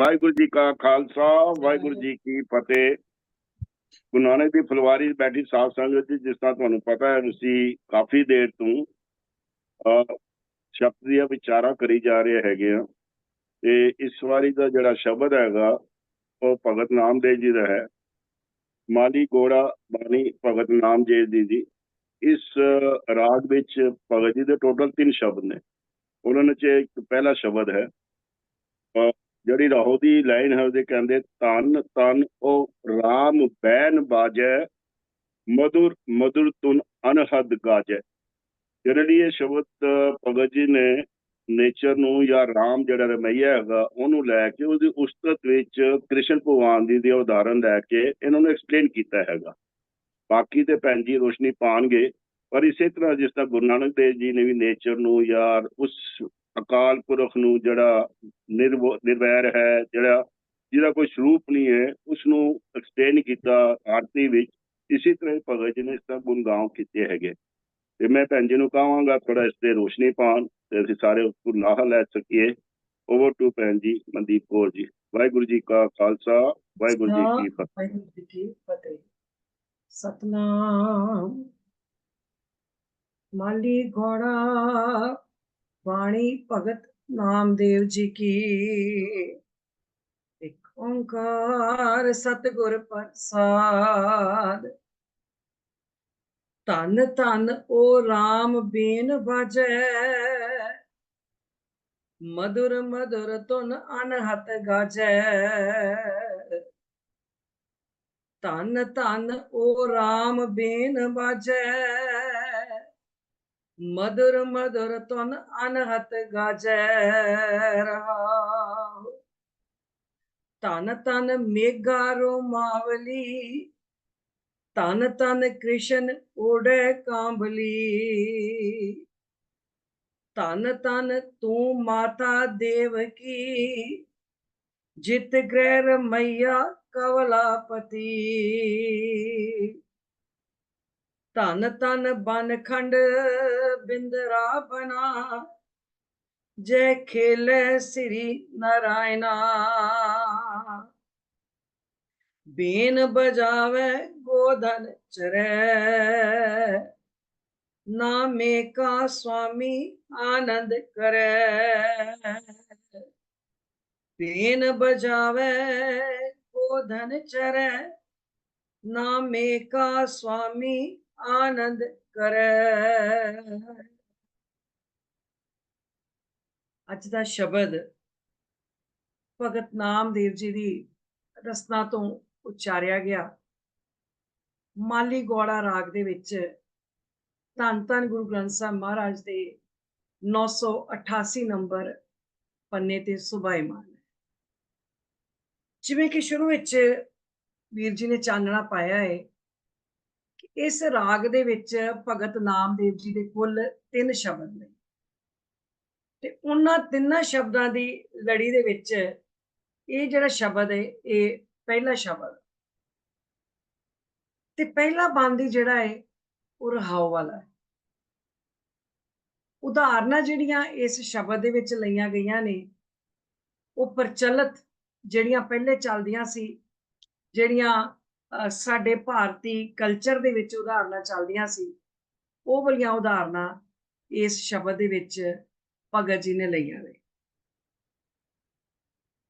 ਵਾਹਿਗੁਰੂ ਜੀ ਕਾ ਖਾਲਸਾ ਵਾਹਿਗੁਰੂ ਜੀ ਕੀ ਫਤਿਹ। ਗੁਰੂ ਨਾਨਕ ਦੀ ਫੁਲਵਾਰੀ ਬੈਠੀ ਸਾਧ ਸੰਗਤ ਜੀ ਜਿਸ ਤਰ੍ਹਾਂ ਤੁਹਾਨੂੰ ਪਤਾ ਹੈ ਤੁਸੀਂ ਕਾਫੀ ਦੇਰ ਤੋਂ ਸ਼ਬਦ ਦੀਆਂ ਵਿਚਾਰਾਂ ਕਰੀ ਜਾ ਰਹੇ ਹੈਗੇ ਆ। ਤੇ ਇਸ ਵਾਰੀ ਦਾ ਜਿਹੜਾ ਸ਼ਬਦ ਹੈਗਾ ਉਹ ਭਗਤ ਨਾਮਦੇਵ ਜੀ ਦਾ ਹੈ। ਮਾਲੀ ਗੋੜਾ ਬਾਣੀ ਭਗਤ ਨਾਮਦੇਵ ਜੀ ਦੀ। ਇਸ ਰਾਗ ਵਿੱਚ ਭਗਤ ਜੀ ਦੇ ਟੋਟਲ ਤਿੰਨ ਸ਼ਬਦ ਨੇ। ਉਹਨਾਂ ਵਿੱਚ ਇੱਕ ਪਹਿਲਾ ਸ਼ਬਦ ਹੈ ਅਹ, ਜਿਹੜੀ ਰਾਹੋ ਦੀ ਲਾਈਨ ਹੈ, ਉਹਦੇ ਕਹਿੰਦੇ ਤਨ ਤਨ ਉਹ RAM ਬੈਨ ਬਾਜੈ ਮధుਰ ਮధుਰ ਤੁਨ ਅਨਹਦ ਗਾਜੈ। ਜਿਹੜੇ ਲਈ ਇਹ ਸ਼ਬਦ ਭਗਤ ਜੀ ਨੇ ਨੇਚਰ ਨੂੰ ਜਾਂ ਰਾਮ ਜਿਹੜਾ ਰਮਈਆ ਹੈਗਾ, ਉਹਨੂੰ ਲੈ ਕੇ ਉਹਦੀ ਉਸਤਤ ਵਿੱਚ ਕ੍ਰਿਸ਼ਨ ਭਗਵਾਨ ਦੀ ਦੀ ਉਦਾਹਰਨ ਲੈ ਕੇ ਇਹਨਾਂ ਨੂੰ ਐਕਸਪਲੇਨ ਕੀਤਾ ਹੈਗਾ। ਬਾਕੀ ਤੇ ਭੈਣ ਜੀ ਰੋਸ਼ਨੀ ਪਾਣਗੇ, ਪਰ ਇਸੇ ਤਰ੍ਹਾਂ ਜਿਸ ਤਰ੍ਹਾਂ ਗੁਰੂ ਨਾਨਕ ਦੇਵ ਜੀ ਨੇ ਵੀ ਨੇਚਰ ਨੂੰ ਯਾਰ ਉਸ ਅਕਾਲ ਪੁਰਖ ਨੂੰ ਜਿਹੜਾ ਨਿਰਵੈਰ ਹੈ, ਜਿਹੜਾ, ਜਿਹਦਾ ਕੋਈ ਸਰੂਪ ਨਹੀਂ ਹੈ ਉਸ ਨੂੰ ਐਕਸਪਲੇਨ ਕੀਤਾ ਆਰਤੀ ਵਿੱਚ। ਇਸੇ ਤਰ੍ਹਾਂ ਹੀ ਭਗਤ ਜੀ ਨੇ ਇਸ ਗੁਣਗਾਉਂ ਕੀਤੇ ਹੈਗੇ। ਤੇ ਮੈਂ ਭੈਣ ਜੀ ਨੂੰ ਕਹਾਂਗਾ ਥੋੜਾ ਇਸ ਤੇ ਰੋਸ਼ਨੀ ਪਾਉਣ ਤੇ ਅਸੀਂ ਸਾਰੇ ਉਸ ਨੂੰ ਲਾਹਾ ਲੈ ਸਕੀਏ। ਓਵਰ ਟੂ ਭੈਣ ਜੀ, ਮਨਦੀਪ ਕੌਰ ਜੀ। ਵਾਹਿਗੁਰੂ ਜੀ ਕਾ ਖਾਲਸਾ, ਵਾਹਿਗੁਰੂ ਜੀ ਕੀ ਫਤਿਹ। ਵਾਹਿਗੁਰੂ ਜੀ ਕੀ ਫਤਿਹ। ਸਤਨਾਮ। ਮਾਲੀ ਘੋੜਾ ਬਾਣੀ ਭਗਤ ਨਾਮਦੇਵ ਜੀ ਕੀ? ਇੱਕ ਓੰਕਾਰ ਸਤਿਗੁਰ ਪ੍ਰਸਾਦ। ਧੰਨ ਧੰਨ ਓ RAM ਬੀਨ ਵਜੈ ਮధుਰ ਮధుਰ ਤੁਨ ਅਨਹਤ ਗਾਜੈ। ਧੰਨ ਧੰਨ ਓ RAM ਬੀਨ ਬਾਜੈ। ਮధుਰ ਮధੁਰ ਤੁਨ ਅਨਹਤ ਗਾਜੈ ਰਹਾਉ। ਧੰਨ ਧੰਨ ਮੇਗਾ ਰੋਮਾਵਲੀ ਤਨ ਧੰਨ ਕ੍ਰਿਸ਼ਨ ਓੜੇ ਕਾਂਬਲੀ। ਧੰਨ ਧੰਨ ਤੂੰ ਮਾਤਾ ਦੇਵਕੀ ਜਿਤ ਗ੍ਰਹਿ ਰਮਈਆ ਕਵਲਾਪਤੀ। ਧਨ ਬਨ ਖੰਡ ਬਿੰਦਰਾ ਬਨਾ ਜੈ ਖੇਲੇ ਸ੍ਰੀ ਨਾਰਾਇਣਾ। ਬੀਨ ਬਜਾਵੇ ਗੋਧਨ ਚਰੈ, ਨਾਮੇ ਕਾ ਸੁਆਮੀ ਆਨੰਦ ਕਰੈ। ਬੀਨ ਬਜਾਵੇ ਗੋਧਨ ਚਰੈ, ਨਾਮੇ ਕਾ ਸੁਆਮੀ ਆਨੰਦ ਕਰੈ। ਅੱਜ ਦਾ ਸ਼ਬਦ ਭਗਤ ਨਾਮਦੇਵ ਜੀ ਦੀ ਰਸਨਾ ਤੋਂ ਉਚਾਰਿਆ ਗਿਆ। ਮਾਲੀ ਗੋੜਾ ਰਾਗ ਦੇ ਵਿੱਚ ਧੰਨ ਧੰਨ ਗੁਰੂ ਗ੍ਰੰਥ ਸਾਹਿਬ ਮਹਾਰਾਜ ਦੇ 988 ਨੰਬਰ ਪੰਨੇ ਤੇ ਸੁਭਾਈਮਾਨ ਹੈ ਜਿਵੇਂ ਕਿ ਸ਼ੁਰੂ ਵਿੱਚ ਵੀਰ ਜੀ ਨੇ ਚਾਨਣਾ ਪਾਇਆ ਹੈ ਇਸ ਰਾਗ ਦੇ ਵਿੱਚ ਭਗਤ ਨਾਮਦੇਵ ਜੀ ਦੇ ਕੁੱਲ ਤਿੰਨ ਸ਼ਬਦ ਨੇ। ਤੇ ਉਹਨਾਂ ਤਿੰਨਾਂ ਸ਼ਬਦਾਂ ਦੀ ਲੜੀ ਦੇ ਵਿੱਚ ਇਹ ਜਿਹੜਾ ਸ਼ਬਦ ਹੈ ਇਹ ਪਹਿਲਾ ਸ਼ਬਦ। ਤੇ ਪਹਿਲਾ ਬੰਦੀ ਜਿਹੜਾ ਹੈ ਉਹ ਰਹਾਉ ਵਾਲਾ ਹੈ ਉਦਾਹਰਨਾਂ ਜਿਹੜੀਆਂ ਇਸ ਸ਼ਬਦ ਦੇ ਵਿੱਚ ਲਈਆਂ ਗਈਆਂ ਨੇ, ਉਹ ਪ੍ਰਚਲਿਤ ਜਿਹੜੀਆਂ ਪਹਿਲੇ ਚੱਲਦੀਆਂ ਸੀ, ਜਿਹੜੀਆਂ ਸਾਡੇ ਭਾਰਤੀ ਕਲਚਰ ਦੇ ਵਿੱਚ ਉਦਾਹਰਨਾਂ ਚੱਲਦੀਆਂ ਸੀ। ਉਹ ਵਾਲੀਆਂ ਉਦਾਹਰਨਾਂ ਇਸ ਸ਼ਬਦ ਦੇ ਵਿੱਚ ਭਗਤ ਜੀ ਨੇ ਲਈਆਂ ਨੇ।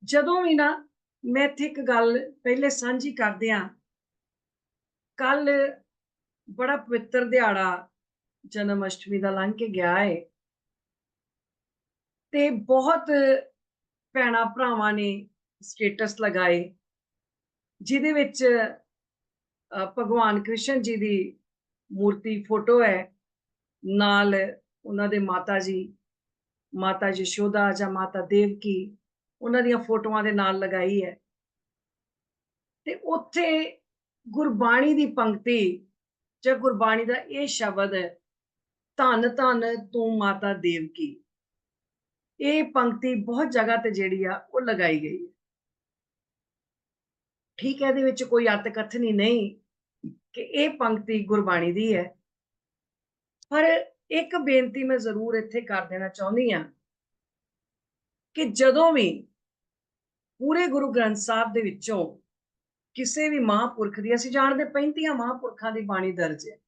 ਜਦੋਂ ਵੀ ਨਾ ਮੈਂ ਇੱਥੇ ਇੱਕ ਗੱਲ ਪਹਿਲੇ ਸਾਂਝੀ ਕਰਦੇ ਆ ਕੱਲ ਬੜਾ ਪਵਿੱਤਰ ਦਿਹਾੜਾ ਜਨਮ ਅਸ਼ਟਮੀ ਦਾ ਲੰਘ ਕੇ ਗਿਆ ਹੈ ਤੇ ਬਹੁਤ ਭੈਣਾਂ ਭਰਾਵਾਂ ਨੇ ਸਟੇਟਸ ਲਗਾਏ, ਜਿਹਦੇ ਵਿੱਚ ਭਗਵਾਨ ਕ੍ਰਿਸ਼ਨ ਜੀ ਦੀ ਮੂਰਤੀ ਫੋਟੋ ਹੈ। ਨਾਲ ਉਹਨਾਂ ਦੇ ਮਾਤਾ ਜੀ, ਮਾਤਾ ਯਸ਼ੋਦਾ ਜਾਂ ਮਾਤਾ ਦੇਵਕੀ ਉਹਨਾਂ ਦੀਆਂ ਫੋਟੋਆਂ ਦੇ ਨਾਲ ਲਗਾਈ ਹੈ। ਤੇ ਉੱਥੇ ਗੁਰਬਾਣੀ ਦੀ ਪੰਕਤੀ ਜਾਂ ਗੁਰਬਾਣੀ ਦਾ ਇਹ ਸ਼ਬਦ ਹੈ, ਧੰਨ ਧੰਨ ਤੂੰ ਮਾਤਾ ਦੇਵਕੀ। ਇਹ ਪੰਕਤੀ ਬਹੁਤ ਜਗ੍ਹਾ ਤੇ ਜਿਹੜੀ ਆ ਉਹ ਲਗਾਈ ਗਈ ਹੈ। ਠੀਕ ਹੈ, ਇਹਦੇ ਵਿੱਚ ਕੋਈ ਅਰਥ ਕਥਨੀ ਨਹੀਂ। ਕਿ ਇਹ ਪੰਕਤੀ ਗੁਰਬਾਣੀ ਦੀ ਹੈ। ਪਰ ਇੱਕ ਬੇਨਤੀ ਮੈਂ ਜ਼ਰੂਰ ਇੱਥੇ ਕਰ ਦੇਣਾ ਚਾਹੁੰਦੀ ਆ ਕਿ ਜਦੋਂ ਵੀ ਪੂਰੇ ਗੁਰੂ ਗ੍ਰੰਥ ਸਾਹਿਬ ਦੇ ਵਿੱਚੋਂ ਕਿਸੇ ਵੀ ਮਹਾਂਪੁਰਖ ਦੀ, ਅਸੀਂ ਜਾਣਦੇ 35 ਮਹਾਂਪੁਰਖਾਂ ਦੀ ਬਾਣੀ ਦਰਜ ਹੈ।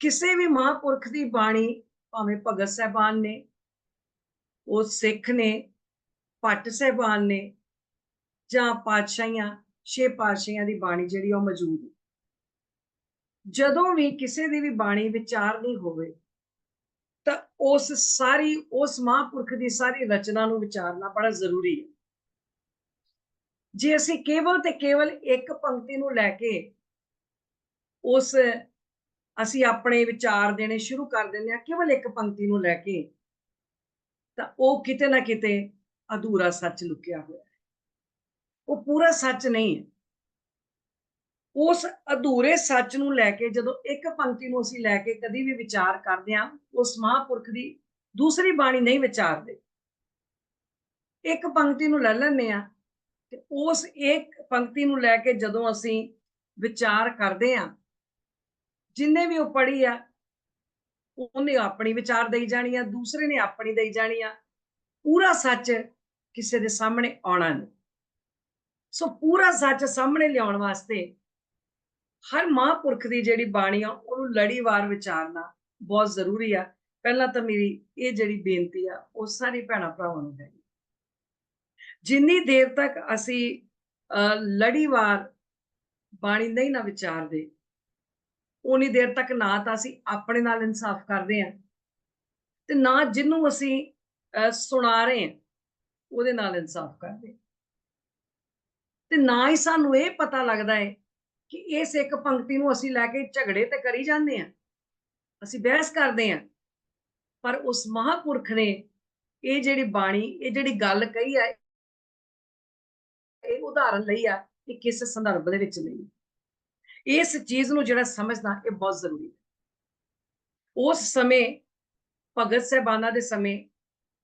ਕਿਸੇ ਵੀ ਮਹਾਂਪੁਰਖ ਦੀ ਬਾਣੀ ਭਾਵੇਂ ਭਗਤ ਸਾਹਿਬਾਨ ਨੇ, ਉਹ ਸਿੱਖ ਨੇ, ਭੱਟ ਸਾਹਿਬਾਨ ਨੇ ਜਾਂ ਪਾਤਸ਼ਾਹੀਆਂ, ਛੇ ਪਾਤਸ਼ਾਹੀਆਂ ਦੀ ਬਾਣੀ ਜਿਹੜੀ ਉਹ ਮੌਜੂਦ ਹੈ। ਜਦੋਂ ਵੀ ਕਿਸੇ ਦੀ ਵੀ ਬਾਣੀ ਵਿਚਾਰ ਨਹੀਂ ਹੋਵੇ, ਤਾਂ ਉਸ ਸਾਰੀ, ਉਸ ਮਹਾਂਪੁਰਖ ਦੀ ਸਾਰੀ ਰਚਨਾ ਨੂੰ ਵਿਚਾਰਨਾ ਬੜਾ ਜ਼ਰੂਰੀ ਹੈ। ਜੇ ਅਸੀਂ ਕੇਵਲ ਤੇ ਕੇਵਲ ਇੱਕ ਪੰਕਤੀ ਨੂੰ ਲੈ ਕੇ ਉਸ ਅਸੀਂ ਆਪਣੇ ਵਿਚਾਰ ਦੇਣੇ ਸ਼ੁਰੂ ਕਰ ਦਿੰਦੇ ਹਾਂ, ਕੇਵਲ ਇੱਕ ਪੰਕਤੀ ਨੂੰ ਲੈ ਕੇ, ਤਾਂ ਉਹ ਕਿਤੇ ਨਾ ਕਿਤੇ ਅਧੂਰਾ ਸੱਚ ਲੁਕਿਆ ਹੋਇਆ ਹੈ। ਉਹ ਪੂਰਾ ਸੱਚ ਨਹੀਂ ਹੈ। ਉਸ ਅਧੂਰੇ ਸੱਚ ਨੂੰ ਲੈ ਕੇ, ਜਦੋਂ ਇੱਕ ਪੰਕਤੀ ਨੂੰ ਅਸੀਂ ਲੈ ਕੇ ਕਦੀ ਵੀ ਵਿਚਾਰ ਕਰਦੇ ਹਾਂ, ਉਸ ਮਹਾਂਪੁਰਖ ਦੀ ਦੂਸਰੀ ਬਾਣੀ ਨਹੀਂ ਵਿਚਾਰਦੇ। ਇੱਕ ਪੰਕਤੀ ਨੂੰ ਲੈ ਲੈਂਦੇ ਆ ਤੇ ਉਸ ਇੱਕ ਪੰਕਤੀ ਨੂੰ ਲੈ ਕੇ ਜਦੋਂ ਅਸੀਂ ਵਿਚਾਰ ਕਰਦੇ ਆ ਜਿੰਨੇ ਵੀ ਉਹ ਪੜ੍ਹੀ ਆ, ਉਹਨੇ ਆਪਣੀ ਵਿਚਾਰ ਦੇਈ ਜਾਣੀ ਆ, ਦੂਸਰੇ ਨੇ ਆਪਣੀ ਦੇਈ ਜਾਣੀ ਆ। ਪੂਰਾ ਸੱਚ ਕਿਸੇ ਦੇ ਸਾਹਮਣੇ ਆਉਣਾ ਨਹੀਂ। ਸੋ ਪੂਰਾ ਸੱਚ ਸਾਹਮਣੇ ਲਿਆਉਣ ਵਾਸਤੇ ਹਰ ਮਹਾਂਪੁਰਖ ਦੀ ਜਿਹੜੀ ਬਾਣੀ ਆ ਉਹਨੂੰ ਲੜੀਵਾਰ ਵਿਚਾਰਨਾ ਬਹੁਤ ਜ਼ਰੂਰੀ ਆ। ਪਹਿਲਾਂ ਤਾਂ ਮੇਰੀ ਇਹ ਜਿਹੜੀ ਬੇਨਤੀ ਆ ਉਹ ਸਾਰੇ ਭੈਣਾਂ ਭਰਾਵਾਂ ਨੂੰ ਹੈ ਜਿੰਨੀ ਦੇਰ ਤੱਕ ਅਸੀਂ ਅਹ, ਲੜੀਵਾਰ ਬਾਣੀ ਨਹੀਂ ਨਾ ਵਿਚਾਰਦੇ ਉਨੀ ਦੇਰ ਤੱਕ ਨਾ ਤਾਂ ਅਸੀਂ ਆਪਣੇ ਨਾਲ ਇਨਸਾਫ ਕਰਦੇ ਹਾਂ ਤੇ ਨਾ ਜਿਹਨੂੰ ਅਸੀਂ ਅਹ, ਸੁਣਾ ਰਹੇ ਹਾਂ ਉਹਦੇ ਨਾਲ ਇਨਸਾਫ ਕਰਦੇ ਤੇ ਨਾ ਹੀ ਸਾਨੂੰ ਇਹ ਪਤਾ ਲੱਗਦਾ ਹੈ ਕਿ ਇਸ ਇੱਕ ਪੰਕਤੀ ਨੂੰ ਅਸੀਂ ਲੈ ਕੇ ਝਗੜੇ ਤੇ ਕਰੀ ਜਾਂਦੇ ਹਾਂ, ਅਸੀਂ ਬਹਿਸ ਕਰਦੇ ਹਾਂ, ਪਰ ਉਸ ਮਹਾਪੁਰਖ ਨੇ ਇਹ ਜਿਹੜੀ ਬਾਣੀ, ਇਹ ਜਿਹੜੀ ਗੱਲ ਕਹੀ ਹੈ, ਇਹ ਉਦਾਹਰਨ ਲਈ ਆ ਇਹ ਕਿਸ ਸੰਦਰਭ ਦੇ ਵਿੱਚ ਨਹੀਂ। ਇਸ ਚੀਜ਼ ਨੂੰ ਜਿਹੜਾ ਸਮਝਣਾ ਇਹ ਬਹੁਤ ਜ਼ਰੂਰੀ ਹੈ। ਉਸ ਸਮੇਂ, ਭਗਤ ਸਾਹਿਬਾਨਾਂ ਦੇ ਸਮੇਂ,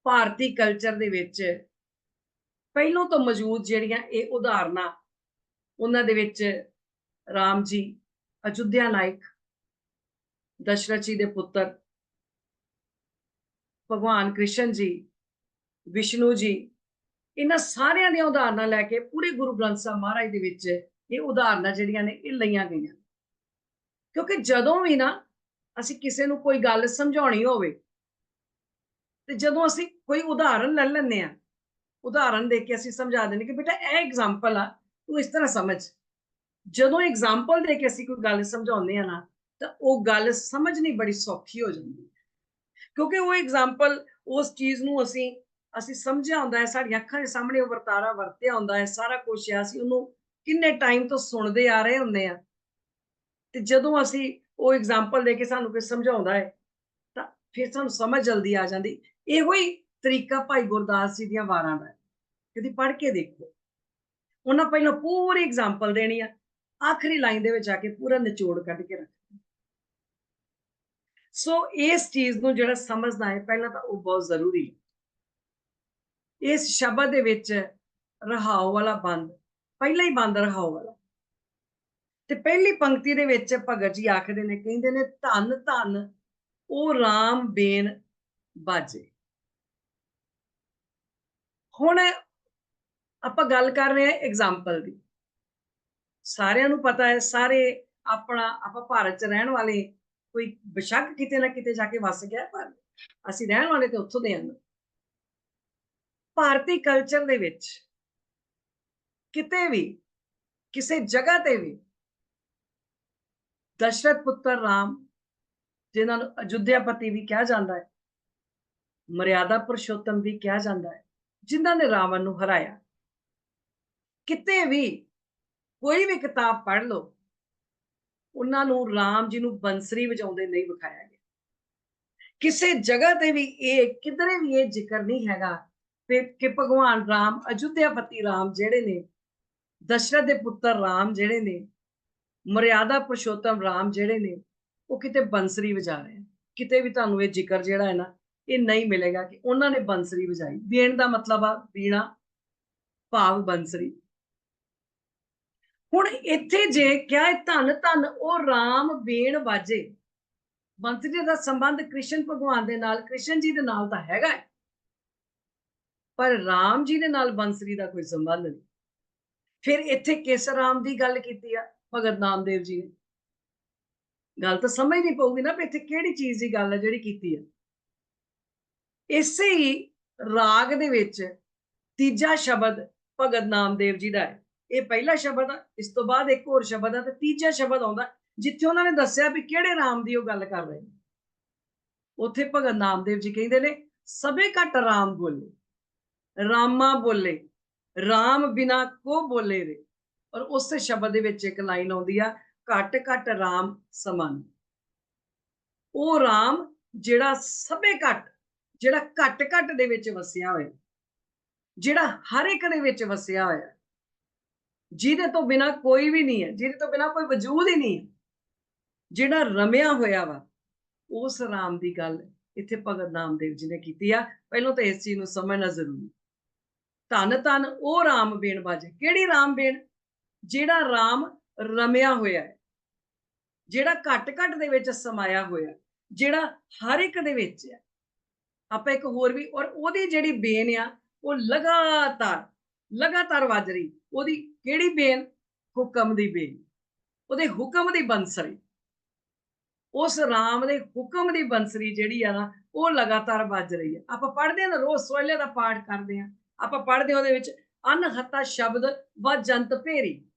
ਭਾਰਤੀ ਕਲਚਰ ਦੇ ਵਿੱਚ ਪਹਿਲੋਂ ਤੋਂ ਮੌਜੂਦ ਜਿਹੜੀਆਂ ਇਹ ਉਦਾਹਰਨਾਂ, ਉਹਨਾਂ ਦੇ ਵਿੱਚ ਰਾਮ ਜੀ, ਅਯੁੱਧਿਆ ਨਾਇਕ, ਦਸ਼ਰਥ ਜੀ ਦੇ ਪੁੱਤਰ, ਭਗਵਾਨ ਕ੍ਰਿਸ਼ਨ ਜੀ, ਵਿਸ਼ਨੂੰ ਜੀ, ਇਹਨਾਂ ਸਾਰਿਆਂ ਦੀਆਂ ਉਦਾਹਰਨਾਂ ਲੈ ਕੇ ਪੂਰੇ ਗੁਰੂ ਗ੍ਰੰਥ ਸਾਹਿਬ ਮਹਾਰਾਜ ਦੇ ਵਿੱਚ ਇਹ ਉਦਾਹਰਨਾਂ ਜਿਹੜੀਆਂ ਨੇ ਇਹ ਲਈਆਂ ਗਈਆਂ। ਕਿਉਂਕਿ ਜਦੋਂ ਵੀ ਨਾ ਅਸੀਂ ਕਿਸੇ ਨੂੰ ਕੋਈ ਗੱਲ ਸਮਝਾਉਣੀ ਹੋਵੇ, ਤੇ ਜਦੋਂ ਅਸੀਂ ਕੋਈ ਉਦਾਹਰਨ ਲੈ ਲੈਂਦੇ ਆ ਉਦਾਹਰਨ ਦੇ ਕੇ ਅਸੀਂ ਸਮਝਾ ਦਿੰਦੇ ਕਿ ਬੇਟਾ ਇਹ ਐਗਜ਼ਾਮਪਲ ਆ, ਤੂੰ ਇਸ ਤਰ੍ਹਾਂ ਸਮਝ। ਜਦੋਂ ਐਗਜ਼ਾਮਪਲ ਦੇ ਕੇ ਅਸੀਂ ਕੋਈ ਗੱਲ ਸਮਝਾਉਂਦੇ ਆ ਨਾ, ਤਾਂ ਉਹ ਗੱਲ ਸਮਝਣੀ ਬੜੀ ਸੌਖੀ ਹੋ ਜਾਂਦੀ ਹੈ। ਕਿਉਂਕਿ ਉਹ ਐਗਜ਼ਾਮਪਲ ਉਸ ਚੀਜ਼ ਨੂੰ ਅਸੀਂ ਅਸੀਂ ਸਮਝਿਆ ਹੁੰਦਾ ਹੈ, ਸਾਡੀਆਂ ਅੱਖਾਂ ਦੇ ਸਾਹਮਣੇ ਉਹ ਵਰਤਾਰਾ ਵਰਤਿਆ ਹੁੰਦਾ ਹੈ, ਸਾਰਾ ਕੁਝ ਆ ਅਸੀਂ ਉਹਨੂੰ ਕਿੰਨੇ ਟਾਈਮ ਤੋਂ ਸੁਣਦੇ ਆ ਰਹੇ ਹੁੰਦੇ ਆ ਤੇ ਜਦੋਂ ਅਸੀਂ ਉਹ ਐਗਜ਼ਾਮਪਲ ਦੇ ਕੇ ਸਾਨੂੰ ਕੋਈ ਸਮਝਾਉਂਦਾ ਹੈ, ਤਾਂ ਫਿਰ ਸਾਨੂੰ ਸਮਝ ਜਲਦੀ ਆ ਜਾਂਦੀ। ਇਹੋ ਹੀ ਤਰੀਕਾ ਭਾਈ ਗੁਰਦਾਸ ਜੀ ਦੀਆਂ ਵਾਰਾਂ ਦਾ ਹੈ। ਕਦੀ ਪੜ੍ਹ ਕੇ ਦੇਖੋ। ਉਹਨਾਂ ਪਹਿਲਾਂ ਪੂਰੀ ਐਗਜ਼ਾਮਪਲ ਦੇਣੀ ਆ ਆਖਰੀ ਲਾਈਨ ਦੇ ਵਿੱਚ ਆ ਕੇ ਪੂਰਾ ਨਿਚੋੜ ਕੱਢ ਕੇ ਰੱਖ ਸੋ ਇਸ ਚੀਜ਼ ਨੂੰ ਜਿਹੜਾ ਸਮਝਣਾ ਹੈ, ਪਹਿਲਾਂ ਤਾਂ ਉਹ ਬਹੁਤ ਜ਼ਰੂਰੀ ਹੈ। ਇਸ ਸ਼ਬਦ ਦੇ ਵਿੱਚ ਰਹਾਉ ਵਾਲਾ ਬੰਦ, ਪਹਿਲਾਂ ਹੀ ਬੰਦ ਰਹਾਉ ਵਾਲਾ। ਤੇ ਪਹਿਲੀ ਪੰਕਤੀ ਦੇ ਵਿੱਚ ਭਗਤ ਜੀ ਆਖਦੇ ਨੇ, ਕਹਿੰਦੇ ਨੇ, ਧੰਨ ਧੰਨ, ਉਹ RAM ਬੇਨ ਬਾਜੇ। ਹੁਣ ਆਪਾਂ ਗੱਲ ਕਰ ਰਹੇ ਹਾਂ ਐਗਜ਼ਾਮਪਲ ਦੀ। ਸਾਰਿਆਂ ਨੂੰ ਪਤਾ ਹੈ, ਸਾਰੇ ਆਪਣਾ, ਆਪਾਂ ਭਾਰਤ 'ਚ ਰਹਿਣ ਵਾਲੇ ਕੋਈ ਬੇਸ਼ੱਕ ਕਿਤੇ ਨਾ ਕਿਤੇ ਜਾ ਕੇ ਵਸ ਗਿਆ, ਪਰ ਅਸੀਂ ਰਹਿਣ ਵਾਲੇ ਤੇ ਉੱਥੋਂ ਦੇ ਹਾਂ ਭਾਰਤੀ ਕਲਚਰ ਦੇ ਵਿੱਚ ਕਿਤੇ ਵੀ, ਕਿਸੇ ਜਗ੍ਹਾ ਤੇ ਵੀ ਦਸ਼ਰਥ ਪੁੱਤਰ ਰਾਮ, ਜਿਨ੍ਹਾਂ ਨੂੰ ਅਯੁੱਧਿਆਪਤੀ ਵੀ ਕਿਹਾ ਜਾਂਦਾ ਹੈ, ਮਰਿਆਦਾ ਪੁਰਸ਼ੋਤਮ ਵੀ ਕਿਹਾ ਜਾਂਦਾ ਹੈ, ਜਿਨ੍ਹਾਂ ਨੇ ਰਾਵਣ ਨੂੰ ਹਰਾਇਆ, ਕਿਤੇ ਵੀ ਕੋਈ ਵੀ ਕਿਤਾਬ ਪੜ੍ਹ ਲਓ, ਉਹਨਾਂ ਨੂੰ ਰਾਮ ਜੀ ਨੂੰ ਬੰਸਰੀ ਵਜਾਉਂਦੇ ਨਹੀਂ ਵਿਖਾਇਆ ਗਿਆ। ਕਿਸੇ ਜਗ੍ਹਾ ਤੇ ਵੀ ਇਹ ਕਿਧਰੇ ਵੀ ਇਹ ਜ਼ਿਕਰ ਨਹੀਂ ਹੈਗਾ ਕਿ ਭਗਵਾਨ ਰਾਮ, ਅਯੁੱਧਿਆਪਤੀ ਰਾਮ ਜਿਹੜੇ ਨੇ, ਦਸ਼ਰਥ ਦੇ ਪੁੱਤਰ ਰਾਮ ਜਿਹੜੇ ਨੇ, ਮਰਿਆਦਾ ਪੁਰਸ਼ੋਤਮ ਰਾਮ ਜਿਹੜੇ ਨੇ, ਉਹ ਕਿਤੇ ਬੰਸਰੀ ਵਜਾ ਰਹੇ ਆ ਕਿਤੇ ਵੀ ਤੁਹਾਨੂੰ ਇਹ ਜ਼ਿਕਰ ਜਿਹੜਾ ਹੈ ਨਾ, ਇਹ ਨਹੀਂ ਮਿਲੇਗਾ ਕਿ ਉਹਨਾਂ ਨੇ ਬੰਸਰੀ ਵਜਾਈ। ਬੀਣ ਦਾ ਮਤਲਬ ਆ, ਬੀਣਾ, ਭਾਵ ਬੰਸਰੀ। ਹੁਣ ਇੱਥੇ ਜੇ ਕਿਹਾ ਧੰਨ ਧੰਨ, ਉਹ ਰਾਮ ਬੀਣ ਬਾਜੇ ਬੰਸਰੀ ਦਾ ਸੰਬੰਧ ਕ੍ਰਿਸ਼ਨ ਭਗਵਾਨ ਦੇ ਨਾਲ, ਕ੍ਰਿਸ਼ਨ ਜੀ ਦੇ ਨਾਲ ਤਾਂ ਹੈਗਾ ਹੈ। ਪਰ ਰਾਮ ਜੀ ਦੇ ਨਾਲ ਬੰਸਰੀ ਦਾ ਕੋਈ ਸੰਬੰਧ ਨਹੀਂ। ਫਿਰ ਇੱਥੇ ਕਿਸ ਰਾਮ ਦੀ ਗੱਲ ਕੀਤੀ ਆ? ਭਗਤ ਨਾਮਦੇਵ ਜੀ ਨੇ। ਗੱਲ ਤਾਂ ਸਮਝ ਨਹੀਂ ਪਊਗੀ ਨਾ ਵੀ ਇੱਥੇ ਕਿਹੜੀ ਚੀਜ਼ ਦੀ ਗੱਲ ਹੈ ਜਿਹੜੀ ਕੀਤੀ ਹੈ ਇਸੇ ਹੀ ਰਾਗ ਦੇ ਵਿੱਚ ਤੀਜਾ ਸ਼ਬਦ ਭਗਤ ਨਾਮਦੇਵ ਜੀ ਦਾ ਹੈ। ਇਹ ਪਹਿਲਾ ਸ਼ਬਦ ਆ, ਇਸ ਤੋਂ ਬਾਅਦ ਇੱਕ ਹੋਰ ਸ਼ਬਦ ਆ ਤੇ ਤੀਜਾ ਸ਼ਬਦ ਆਉਂਦਾ। ਜਿੱਥੇ ਉਹਨਾਂ ਨੇ ਦੱਸਿਆ ਵੀ ਕਿਹੜੇ ਰਾਮ ਦੀ ਉਹ ਗੱਲ ਕਰ ਰਹੇ ਨੇ। ਉੱਥੇ ਭਗਤ ਨਾਮਦੇਵ ਜੀ ਕਹਿੰਦੇ ਨੇ, ਸਭੇ ਘਟ ਰਾਮ ਬੋਲੇ। ਰਾਮਾ ਬੋਲੇ, ਰਾਮ ਬਿਨਾ ਕੋ ਬੋਲੇ ਰੇ। ਔਰ ਉਸੇ ਸ਼ਬਦ ਦੇ ਵਿੱਚ ਇੱਕ ਲਾਈਨ ਆਉਂਦੀ ਆ, ਘਟ ਘਟ ਰਾਮ ਸਮਾਨ। ਉਹ ਰਾਮ ਜਿਹੜਾ ਸਭੇ ਘਟ, ਜਿਹੜਾ ਘਟ ਘਟ ਦੇ ਵਿੱਚ ਵਸਿਆ ਹੋਇਆ, ਜਿਹੜਾ ਹਰ ਇੱਕ ਦੇ ਵਿੱਚ ਵਸਿਆ ਹੋਇਆ ਜਿਹਦੇ ਤੋਂ ਬਿਨਾ ਕੋਈ ਵੀ ਨਹੀਂ ਹੈ, ਜਿਹਦੇ ਤੋਂ ਬਿਨਾ ਕੋਈ ਵਜੂਦ ਹੀ ਨਹੀਂ ਹੈ। ਜਿਹੜਾ ਰਮਿਆ ਹੋਇਆ ਵਾ, ਉਸ ਰਾਮ ਦੀ ਗੱਲ ਇੱਥੇ ਭਗਤ ਨਾਮਦੇਵ ਜੀ ਨੇ ਕੀਤੀ ਆ। ਪਹਿਲਾਂ ਤਾਂ ਇਸ ਚੀਜ਼ ਨੂੰ ਸਮਝਣਾ ਜ਼ਰੂਰੀ ਧੰਨ ਧੰਨ ਉਹ ਰਾਮ ਬੇਣ ਬਾਜੇ। ਕਿਹੜੀ ਰਾਮ ਬੇਣ? ਜਿਹੜਾ ਰਾਮ ਰਮਿਆ ਹੋਇਆ ਹੈ। ਜਿਹੜਾ ਘਟ ਘਟ ਦੇ ਵਿੱਚ ਸਮਾਇਆ ਹੋਇਆ ਜਿਹੜਾ ਹਰ ਇੱਕ ਦੇ ਵਿੱਚ ਹੈ। ਆਪਾਂ ਇੱਕ ਹੋਰ ਵੀ, ਔਰ ਉਹਦੀ ਜਿਹੜੀ ਬੇਨ ਆ, ਉਹ ਲਗਾਤਾਰ ਲਗਾਤਾਰ ਵੱਜ ਰਹੀ ਉਹਦੀ ਕਿਹੜੀ ਬੇਨ? ਹੁਕਮ ਦੀ ਬੇਨ। ਉਹਦੇ ਹੁਕਮ ਦੀ ਬੰਸਰੀ। ਉਸ ਰਾਮ ਦੇ ਹੁਕਮ ਦੀ ਬੰਸਰੀ ਜਿਹੜੀ ਆ ਨਾ, ਉਹ ਲਗਾਤਾਰ ਵੱਜ ਰਹੀ ਹੈ ਆਪਾਂ ਪੜ੍ਹਦੇ ਹਾਂ ਨਾ, ਰੋਜ਼ ਸੋਹਲੇ ਦਾ ਪਾਠ ਕਰਦੇ ਹਾਂ। ਆਪਾਂ ਪੜ੍ਹਦੇ ਹਾਂ ਉਹਦੇ ਵਿੱਚ ਅਨਹਤਾ ਸ਼ਬਦ ਵਾ ਜੰਤ ਭੇਰੀ।